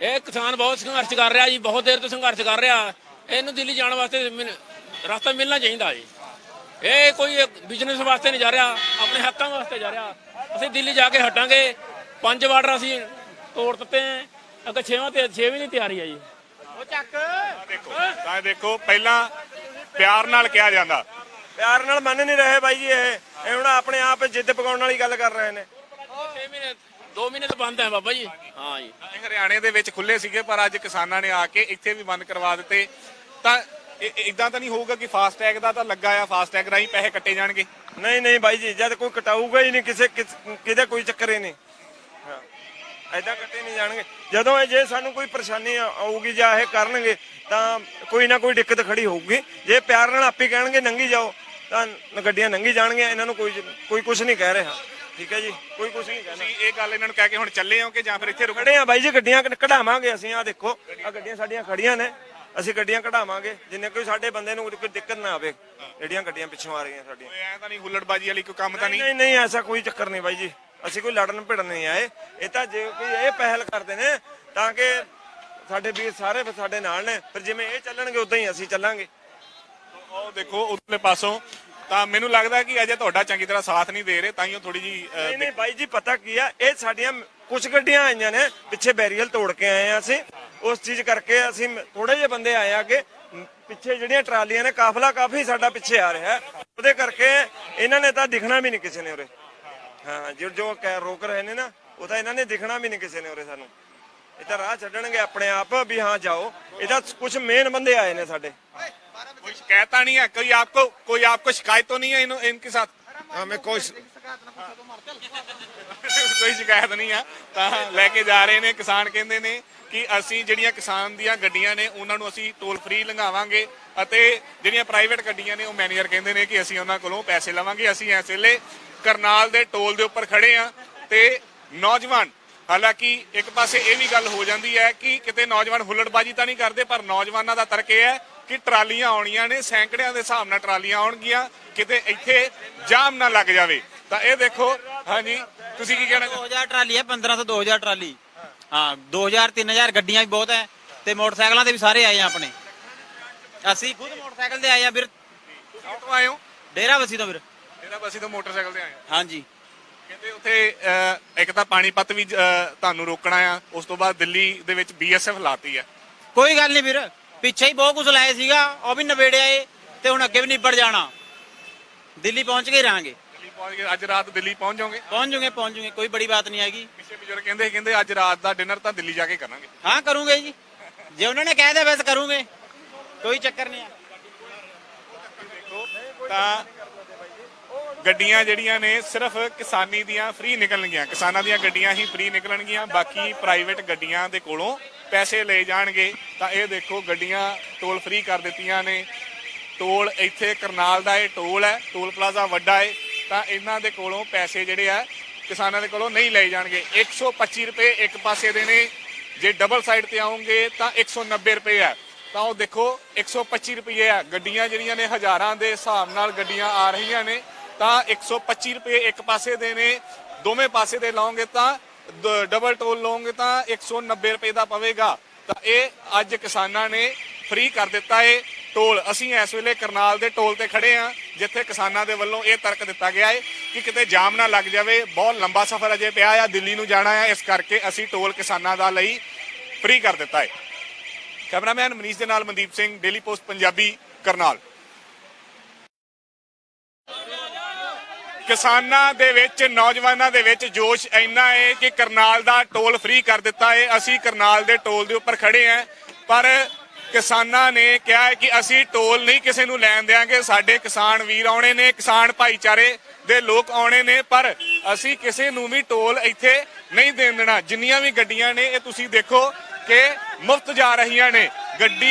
ਇਹ ਕਿਸਾਨ ਬਹੁਤ ਸੰਘਰਸ਼ ਕਰ ਰਿਹਾ ਜੀ ਬਹੁਤ ਦੇਰ ਤੋਂ ਸੰਘਰਸ਼ ਕਰ ਰਿਹਾ। ਇਹਨੂੰ ਦਿੱਲੀ ਜਾਣ ਵਾਸਤੇ ਰਸਤਾ ਮਿਲਣਾ ਚਾਹੀਦਾ ਜੀ। ਇਹ ਕੋਈ ਬਿਜ਼ਨਸ ਵਾਸਤੇ ਨਹੀਂ ਜਾ ਰਿਹਾ ਆਪਣੇ ਹੱਕਾਂ ਵਾਸਤੇ ਜਾ ਰਿਹਾ। ਅਸੀਂ ਦਿੱਲੀ ਜਾ ਕੇ ਹਟਾਂਗੇ। ਪੰਜ ਬਾਰਡਰ ਅਸੀਂ ਤੋੜ ਦਿੱਤੇ ਹੈ। ਅੱਗੇ ਛੇਵਾਂ ਤੇ ਛੇਵੀਂ ਦੀ ਤਿਆਰੀ ਹੈ ਜੀ। ਦੇਖੋ ਤਾਂ ਇਹ ਦੇਖੋ ਪਹਿਲਾਂ ਪਿਆਰ ਨਾਲ ਕਿਹਾ ਜਾਂਦਾ। ਪਿਆਰ ਨਾਲ ਮੰਨ ਨਹੀਂ ਰਹੇ ਬਾਈ ਜੀ ਇਹ। ਇਹ ਹੁਣ ਆਪਣੇ ਆਪ ਜਿੱਦ ਪਕਾਉਣ ਵਾਲੀ ਗੱਲ ਕਰ ਰਹੇ ਨੇ। 6 ਮਹੀਨੇ 2 ਮਹੀਨੇ ਤੋਂ ਬੰਦ ਹੈ ਬਾਬਾ ਜੀ। ਹਾਂ ਜੀ। ਇਹ ਹਰਿਆਣੇ ਦੇ ਵਿੱਚ ਖੁੱਲੇ ਸੀਗੇ ਪਰ ਅੱਜ ਕਿਸਾਨਾਂ ਨੇ ਆ ਕੇ ਇੱਥੇ ਵੀ ਬੰਦ ਕਰਵਾ ਦਿੱਤੇ। ਤਾਂ ਇਦਾਂ ਤਾਂ ਨਹੀਂ ਹੋਊਗਾ ਕਿ ਫਾਸਟ ਟੈਗ ਦਾ ਤਾਂ ਲੱਗਾ ਆ ਫਾਸਟ ਟੈਗ ਰਾਹੀਂ ਪੈਸੇ ਕੱਟੇ ਜਾਣਗੇ? ਨਹੀਂ ਨਹੀਂ ਬਾਈ ਜੀ ਜਦ ਕੋਈ ਕਟਾਊਗਾ ਹੀ ਨਹੀਂ ਕਿਸੇ ਕਿਸ- ਕਿਹਦਾ ਕੋਈ ਚੱਕਰ ਹੀ ਨਹੀਂ। ਐਦਾਂ ਕੱਟੇ ਨਹੀਂ ਜਾਣਗੇ। ਜਦੋਂ ਇਹ ਜੇ ਸਾਨੂੰ ਕੋਈ ਪਰੇਸ਼ਾਨੀ ਆ- ਆਊਗੀ ਜਾਂ ਇਹ ਕਰਨਗੇ ਤਾਂ ਕੋਈ ਨਾ ਕੋਈ ਦਿੱਕਤ ਖੜੀ ਹੋਊਗੀ। ਜੇ ਪਿਆਰ ਨਾਲ ਆਪੇ ਕਹਿਣਗੇ ਨੰਗੀ ਜਾਓ ਤਾਂ ਗੱਡੀਆਂ ਨੰਗੀ ਜਾਣਗੀਆਂ। ਇਹਨਾਂ ਨੂੰ ਕੋਈ ਕੋਈ ਕੁਝ ਨਹੀਂ ਕਹਿ ਰਿਹਾ। ਠੀਕ ਹੈ ਜੀ? ਕੋਈ ਕੁਝ ਨਹੀਂ ਕਹਿਣਾ ਤੁਸੀਂ ਇਹ ਗੱਲ ਇਹਨਾਂ ਨੂੰ ਕਹਿ ਕੇ ਹੁਣ ਚੱਲੇ ਹੋ ਕਿ ਜਾਂ ਫਿਰ ਇੱਥੇ ਰੁਕ? ਖੜੇ ਆ ਬਾਈ ਜੀ ਗੱਡੀਆਂ ਕਢਾਵਾਂਗੇ ਅਸੀਂ। ਆ ਦੇਖੋ ਆ ਗੱਡੀਆਂ ਸਾਡੀਆਂ ਖੜੀਆਂ ਨੇ। ਅਸੀਂ ਗੱਡੀਆਂ ਕਢਾਵਾਂਗੇ। ਜਿੰਨੇ ਕੋਈ ਸਾਡੇ ਬੰਦੇ ਨੂੰ ਕੋਈ ਦਿੱਕਤ ਨਾ ਆਵੇ ਜਿਹੜੀਆਂ ਗੱਡੀਆਂ ਪਿੱਛੋਂ ਆ ਰਹੀਆਂ ਸਾਡੀਆਂ। ਐ ਤਾਂ ਨਹੀਂ ਹੁੱਲੜਬਾਜੀ ਵਾਲੀ ਕੋਈ ਕੰਮ ਤਾਂ ਨਹੀਂ? ਨਹੀਂ ਨਹੀਂ ਐਸਾ ਕੋਈ ਚੱਕਰ ਨਹੀਂ ਬਾਈ ਜੀ। ਅਸੀਂ ਕੋਈ ਲੜਨ ਭਿੜਨ ਨਹੀਂ ਆਏ। ਇਹ ਤਾਂ ਜੇ ਕੋਈ ਇਹ ਪਹਿਲ ਕਰਦੇ ਨੇ ਤਾਂ ਕਿ ਸਾਡੇ ਵੀਰ ਸਾਰੇ ਫਿਰ ਸਾਡੇ ਨਾਲ ਨੇ। ਫਿਰ ਜਿਵੇਂ ਇਹ ਚੱਲਣਗੇ ਉਦਾਂ ਹੀ ਅਸੀਂ ਚੱਲਾਂਗੇ। ਉਹ ਦੇਖੋ ਉਧਰਲੇ ਪਾਸੋਂ ਤਾਂ ਮੈਨੂੰ ਲੱਗਦਾ ਕਿ ਅਜੇ ਤੁਹਾਡਾ ਚੰਗੀ ਤਰ੍ਹਾਂ ਸਾਥ ਨਹੀਂ ਦੇ ਰਹੇ ਤਾਂ ਹੀ ਉਹ ਥੋੜੀ ਜੀ ਨਹੀਂ ਨਹੀਂ ਬਾਈ ਜੀ ਪਤਾ ਕੀ ਆ ਇਹ ਸਾਡੀਆਂ ਕੁਝ ਗੱਡੀਆਂ ਆਈਆਂ ਨੇ ਪਿੱਛੇ ਬੈਰੀਅਲ ਤੋੜ ਕੇ ਆਏ ਆ ਅਸੀਂ। ਉਸ ਚੀਜ਼ ਕਰਕੇ ਅਸੀਂ ਥੋੜੇ ਜਿਹੇ ਬੰਦੇ ਆਏ ਆ ਕਿ ਪਿੱਛੇ ਜਿਹੜੀਆਂ ਟਰਾਲੀਆਂ ਨੇ ਕਾਫਲਾ ਕਾਫੀ ਸਾਡਾ ਪਿੱਛੇ ਆ ਰਿਹਾ। ਉਹਦੇ ਕਰਕੇ ਇਹਨਾਂ ਨੇ ਤਾਂ ਦਿਖਣਾ ਵੀ ਨਹੀਂ ਕਿਸੇ ਨੇ ਉਰੇ। ਹਾਂ ਜੋ ਜੋ ਕਹਿ ਰੋਕ ਰਹੇ ਨੇ ਨਾ ਉਹ ਤਾਂ ਇਹਨਾਂ ਨੇ ਦਿਖਣਾ ਵੀ ਨਹੀਂ ਕਿਸੇ ਨੇ ਉਰੇ ਸਾਨੂੰ ਇਹ ਤਾਂ ਰਾਹ ਛੱਡਣਗੇ ਆਪਣੇ ਆਪ ਵੀ ਹਾਂ ਜਾਓ ਇਹ ਤਾਂ ਕੁਝ ਮੇਨ ਬੰਦੇ ਆਏ ਨੇ ਸਾਡੇ कोई शिकायत नहीं है कोई आपको कोई आपको शिकायत तो नहीं है इन, इनके साथ हमें कोई ਕੋਈ ਸ਼ਿਕਾਇਤ ਨਹੀਂ ਆ ਤਾਂ ਲੈ ਕੇ ਜਾ ਰਹੇ ਨੇ ਕਿਸਾਨ ਕਹਿੰਦੇ ਨੇ ਕਿ ਅਸੀਂ ਜਿਹੜੀਆਂ ਕਿਸਾਨ ਦੀਆਂ ਗੱਡੀਆਂ ਨੇ ਉਹਨਾਂ ਨੂੰ ਅਸੀਂ ਟੋਲ ਫ੍ਰੀ ਲੰਘਾਵਾਂਗੇ ਅਤੇ ਜਿਹੜੀਆਂ ਪ੍ਰਾਈਵੇਟ ਗੱਡੀਆਂ ਨੇ ਉਹ ਮੈਨੇਜਰ ਕਹਿੰਦੇ ਨੇ ਕਿ ਅਸੀਂ ਉਹਨਾਂ ਕੋਲੋਂ ਪੈਸੇ ਲਵਾਂਗੇ ਅਸੀਂ ਇਸ ਵੇਲੇ ਕਰਨਾਲ ਦੇ ਟੋਲ ਦੇ ਉੱਪਰ ਖੜੇ ਆ ਤੇ ਨੌਜਵਾਨ ਹਾਲਾਂਕਿ ਇੱਕ ਪਾਸੇ ਇਹ ਵੀ ਗੱਲ ਹੋ ਜਾਂਦੀ ਹੈ ਕਿ ਕਿਤੇ ਨੌਜਵਾਨ ਹੁੱਲੜਬਾਜੀ ਤਾਂ ਨਹੀਂ ਕਰਦੇ ਪਰ ਨੌਜਵਾਨਾਂ ਦਾ ਤਰਕ ਇਹ ਹੈ ਕਿ ਟਰਾਲੀਆਂ ਆਉਣੀਆਂ ਨੇ ਸੈਂਕੜਿਆਂ ਦੇ ਹਿਸਾਬ ਨਾਲ ਟਰਾਲੀਆਂ ਆਉਣਗੀਆਂ ਕਿਤੇ ਇੱਥੇ ਜਾਮ ਨਾ ਲੱਗ ਜਾਵੇ। ਤਾਂ ਇਹ ਦੇਖੋ ਹਾਂਜੀ ਤੁਸੀਂ ਕੀ ਕਹਿਣਾ 2000 ਟਰਾਲੀ ਹੈ 1500 2000 ਟਰਾਲੀ। ਹਾਂ 2000 3000 ਗੱਡੀਆਂ ਵੀ ਬਹੁਤ ਹੈ ਤੇ ਮੋਟਰਸਾਈਕਲਾਂ ਤੇ ਵੀ ਸਾਰੇ ਆਏ ਆ ਆਪਣੇ। ਅਸੀਂ ਖੁਦ ਮੋਟਰਸਾਈਕਲ ਤੇ ਆਏ ਆ ਵੀਰ। ਕਿੱਥੋਂ ਆਏ ਹੋ? ਡੇਰਾ ਵਸੀ ਤੋਂ ਵੀਰ। ਇਹਦਾ ਬਸੀ ਤੋਂ ਮੋਟਰਸਾਈਕਲ ਤੇ ਆਏ ਹੋ? ਹਾਂਜੀ। ਕਹਿੰਦੇ ਉੱਥੇ ਇੱਕ ਤਾਂ ਪਾਣੀਪਤ ਵੀ ਤੁਹਾਨੂੰ ਰੋਕਣਾ ਆ ਉਸ ਤੋਂ ਬਾਅਦ ਦਿੱਲੀ ਦੇ ਵਿੱਚ ਬੀਐਸਐਫ ਲਾਤੀ ਆ ਕੋਈ ਗੱਲ ਨਹੀਂ ਵੀਰ। ਪਿੱਛੇ ਹੀ ਬਹੁਤ ਕੁਝ ਲਾਇਆ ਸੀਗਾ ਉਹ ਵੀ ਨਵੇੜਿਆ ਏ ਤੇ ਹੁਣ ਅੱਗੇ ਵੀ ਨਿਬੜ ਜਾਣਾ। ਦਿੱਲੀ ਪਹੁੰਚ ਕੇ ਦਿੱਲੀ ਪਹੁੰਚ ਗਏ ਅੱਜ ਰਾਤ ਦਿੱਲੀ ਪਹੁੰਚ ਜਾਓਗੇ? ਪਹੁੰਚ ਜੂਗੇ ਪਹੁੰਚ ਜੂਗੇ ਕੋਈ ਬੜੀ ਬਾਤ ਨਹੀਂ ਹੈਗੀ। ਪਿੱਛੇ ਬਜ਼ੁਰਗ ਕਹਿੰਦੇ ਕਹਿੰਦੇ ਅੱਜ ਰਾਤ ਦਾ ਡਿਨਰ ਤਾਂ ਦਿੱਲੀ ਜਾ ਕੇ ਕਰਾਂਗੇ। ਹਾਂ ਕਰੂੰਗੇ ਜੀ। ਜੇ ਉਹਨਾਂ ਨੇ ਕਹਿ ਦਿਆ ਬਸ ਕਰੂੰਗੇ। ਕੋਈ ਚੱਕਰ ਨਹੀਂ ਤਾਂ ਗੱਡੀਆਂ ਜਿਹੜੀਆਂ ਨੇ ਸਿਰਫ ਕਿਸਾਨੀ ਦੀਆਂ ਫ੍ਰੀ ਨਿਕਲਣਗੀਆਂ। ਕਿਸਾਨਾਂ ਦੀਆਂ ਗੱਡੀਆਂ ਹੀ ਫ੍ਰੀ ਨਿਕਲਣਗੀਆਂ, ਬਾਕੀ ਪ੍ਰਾਈਵੇਟ ਗੱਡੀਆਂ ਦੇ ਕੋਲੋਂ ਪੈਸੇ ਲਏ ਜਾਣਗੇ। ਤਾਂ ਇਹ ਦੇਖੋ, ਗੱਡੀਆਂ ਟੋਲ ਫ੍ਰੀ ਕਰ ਦਿੱਤੀਆਂ ਨੇ। ਟੋਲ ਇੱਥੇ ਕਰਨਾਲ ਦਾ ਇਹ ਟੋਲ ਹੈ ਟੋਲ ਪਲਾਜ਼ਾ ਵੱਡਾ ਹੈ ਤਾਂ ਇਹਨਾਂ ਦੇ ਕੋਲੋਂ ਪੈਸੇ ਜਿਹੜੇ ਆ, ਕਿਸਾਨਾਂ ਦੇ ਕੋਲੋਂ ਨਹੀਂ ਲਏ ਜਾਣਗੇ। 125 ਰੁਪਏ ਇੱਕ ਪਾਸੇ ਦੇ ਨੇ। ਜੇ ਡਬਲ ਸਾਈਡ ਤੇ ਆਉਂਗੇ ਤਾਂ 190 ਰੁਪਏ ਆ। ਤਾਂ ਉਹ ਦੇਖੋ 125 ਰੁਪਏ ਆ। ਗੱਡੀਆਂ ਜਿਹੜੀਆਂ ਨੇ ਹਜ਼ਾਰਾਂ ਦੇ ਹਿਸਾਬ ਨਾਲ ਗੱਡੀਆਂ ਆ ਰਹੀਆਂ ਨੇ। ਤਾਂ 125 ਰੁਪਏ ਇੱਕ ਪਾਸੇ ਦੇ ਨੇ ਦੋਵੇਂ ਪਾਸੇ ਦੇ ਲਾਓਗੇ ਤਾਂ ਦ- ਡਬਲ ਟੋਲ ਲਓਗੇ ਤਾਂ 190 ਰੁਪਏ ਦਾ ਪਵੇਗਾ। ਤਾਂ ਇਹ ਅੱਜ ਕਿਸਾਨਾਂ ਨੇ ਫ੍ਰੀ ਕਰ ਦਿੱਤਾ ਏ ਟੋਲ ਅਸੀਂ ਇਸ ਵੇਲੇ ਕਰਨਾਲ ਦੇ ਟੋਲ ਤੇ ਖੜੇ ਆ ਜਿੱਥੇ ਕਿਸਾਨਾਂ ਦੇ ਵੱਲੋਂ ਇਹ ਤਰਕ ਦਿੱਤਾ ਗਿਆ ਏ ਕਿ ਕਿਤੇ ਜਾਮ ਨਾ ਲੱਗ ਜਾਵੇ। ਬਹੁਤ ਲੰਬਾ ਸਫ਼ਰ ਅਜੇ ਪਿਆ ਆ, ਦਿੱਲੀ ਨੂੰ ਜਾਣਾ ਆ ਇਸ ਕਰਕੇ ਅਸੀਂ ਟੋਲ ਕਿਸਾਨਾਂ ਦਾ ਲਈ ਫ੍ਰੀ ਕਰ ਦਿੱਤਾ ਏ ਕੈਮਰਾਮੈਨ ਮਨੀਸ਼ ਦੇ ਨਾਲ ਮਨਦੀਪ ਸਿੰਘ ਡੇਲੀ ਪੋਸਟ ਪੰਜਾਬੀ, ਕਰਨਾਲ। ਕਿਸਾਨਾਂ ਦੇ ਵਿੱਚ, ਨੌਜਵਾਨਾਂ ਦੇ ਵਿੱਚ ਜੋਸ਼ ਇੰਨਾ ਹੈ ਕਿ ਕਰਨਾਲ ਦਾ ਟੋਲ ਫ੍ਰੀ ਕਰ ਦਿੱਤਾ ਹੈ। ਅਸੀਂ ਕਰਨਾਲ ਦੇ ਟੋਲ ਦੇ ਉੱਪਰ ਖੜੇ ਹਾਂ, ਪਰ ਕਿਸਾਨਾਂ ਨੇ ਕਿਹਾ ਹੈ ਕਿ ਅਸੀਂ ਟੋਲ ਨਹੀਂ ਕਿਸੇ ਨੂੰ ਲੈਣ ਦੇਾਂਗੇ ਸਾਡੇ ਕਿਸਾਨ ਵੀਰ ਆਉਣੇ ਨੇ, ਕਿਸਾਨ ਭਾਈਚਾਰੇ ਦੇ ਲੋਕ ਆਉਣੇ ਨੇ, ਪਰ ਅਸੀਂ ਕਿਸੇ ਨੂੰ ਵੀ ਟੋਲ ਇੱਥੇ ਨਹੀਂ ਦੇਣ ਦੇਣਾ। ਜਿੰਨੀਆਂ ਵੀ ਗੱਡੀਆਂ ਨੇ, ਇਹ ਤੁਸੀਂ ਦੇਖੋ ਕਿ ਮੁਫਤ ਜਾ ਰਹੀਆਂ ਨੇ। ਗੱਡੀ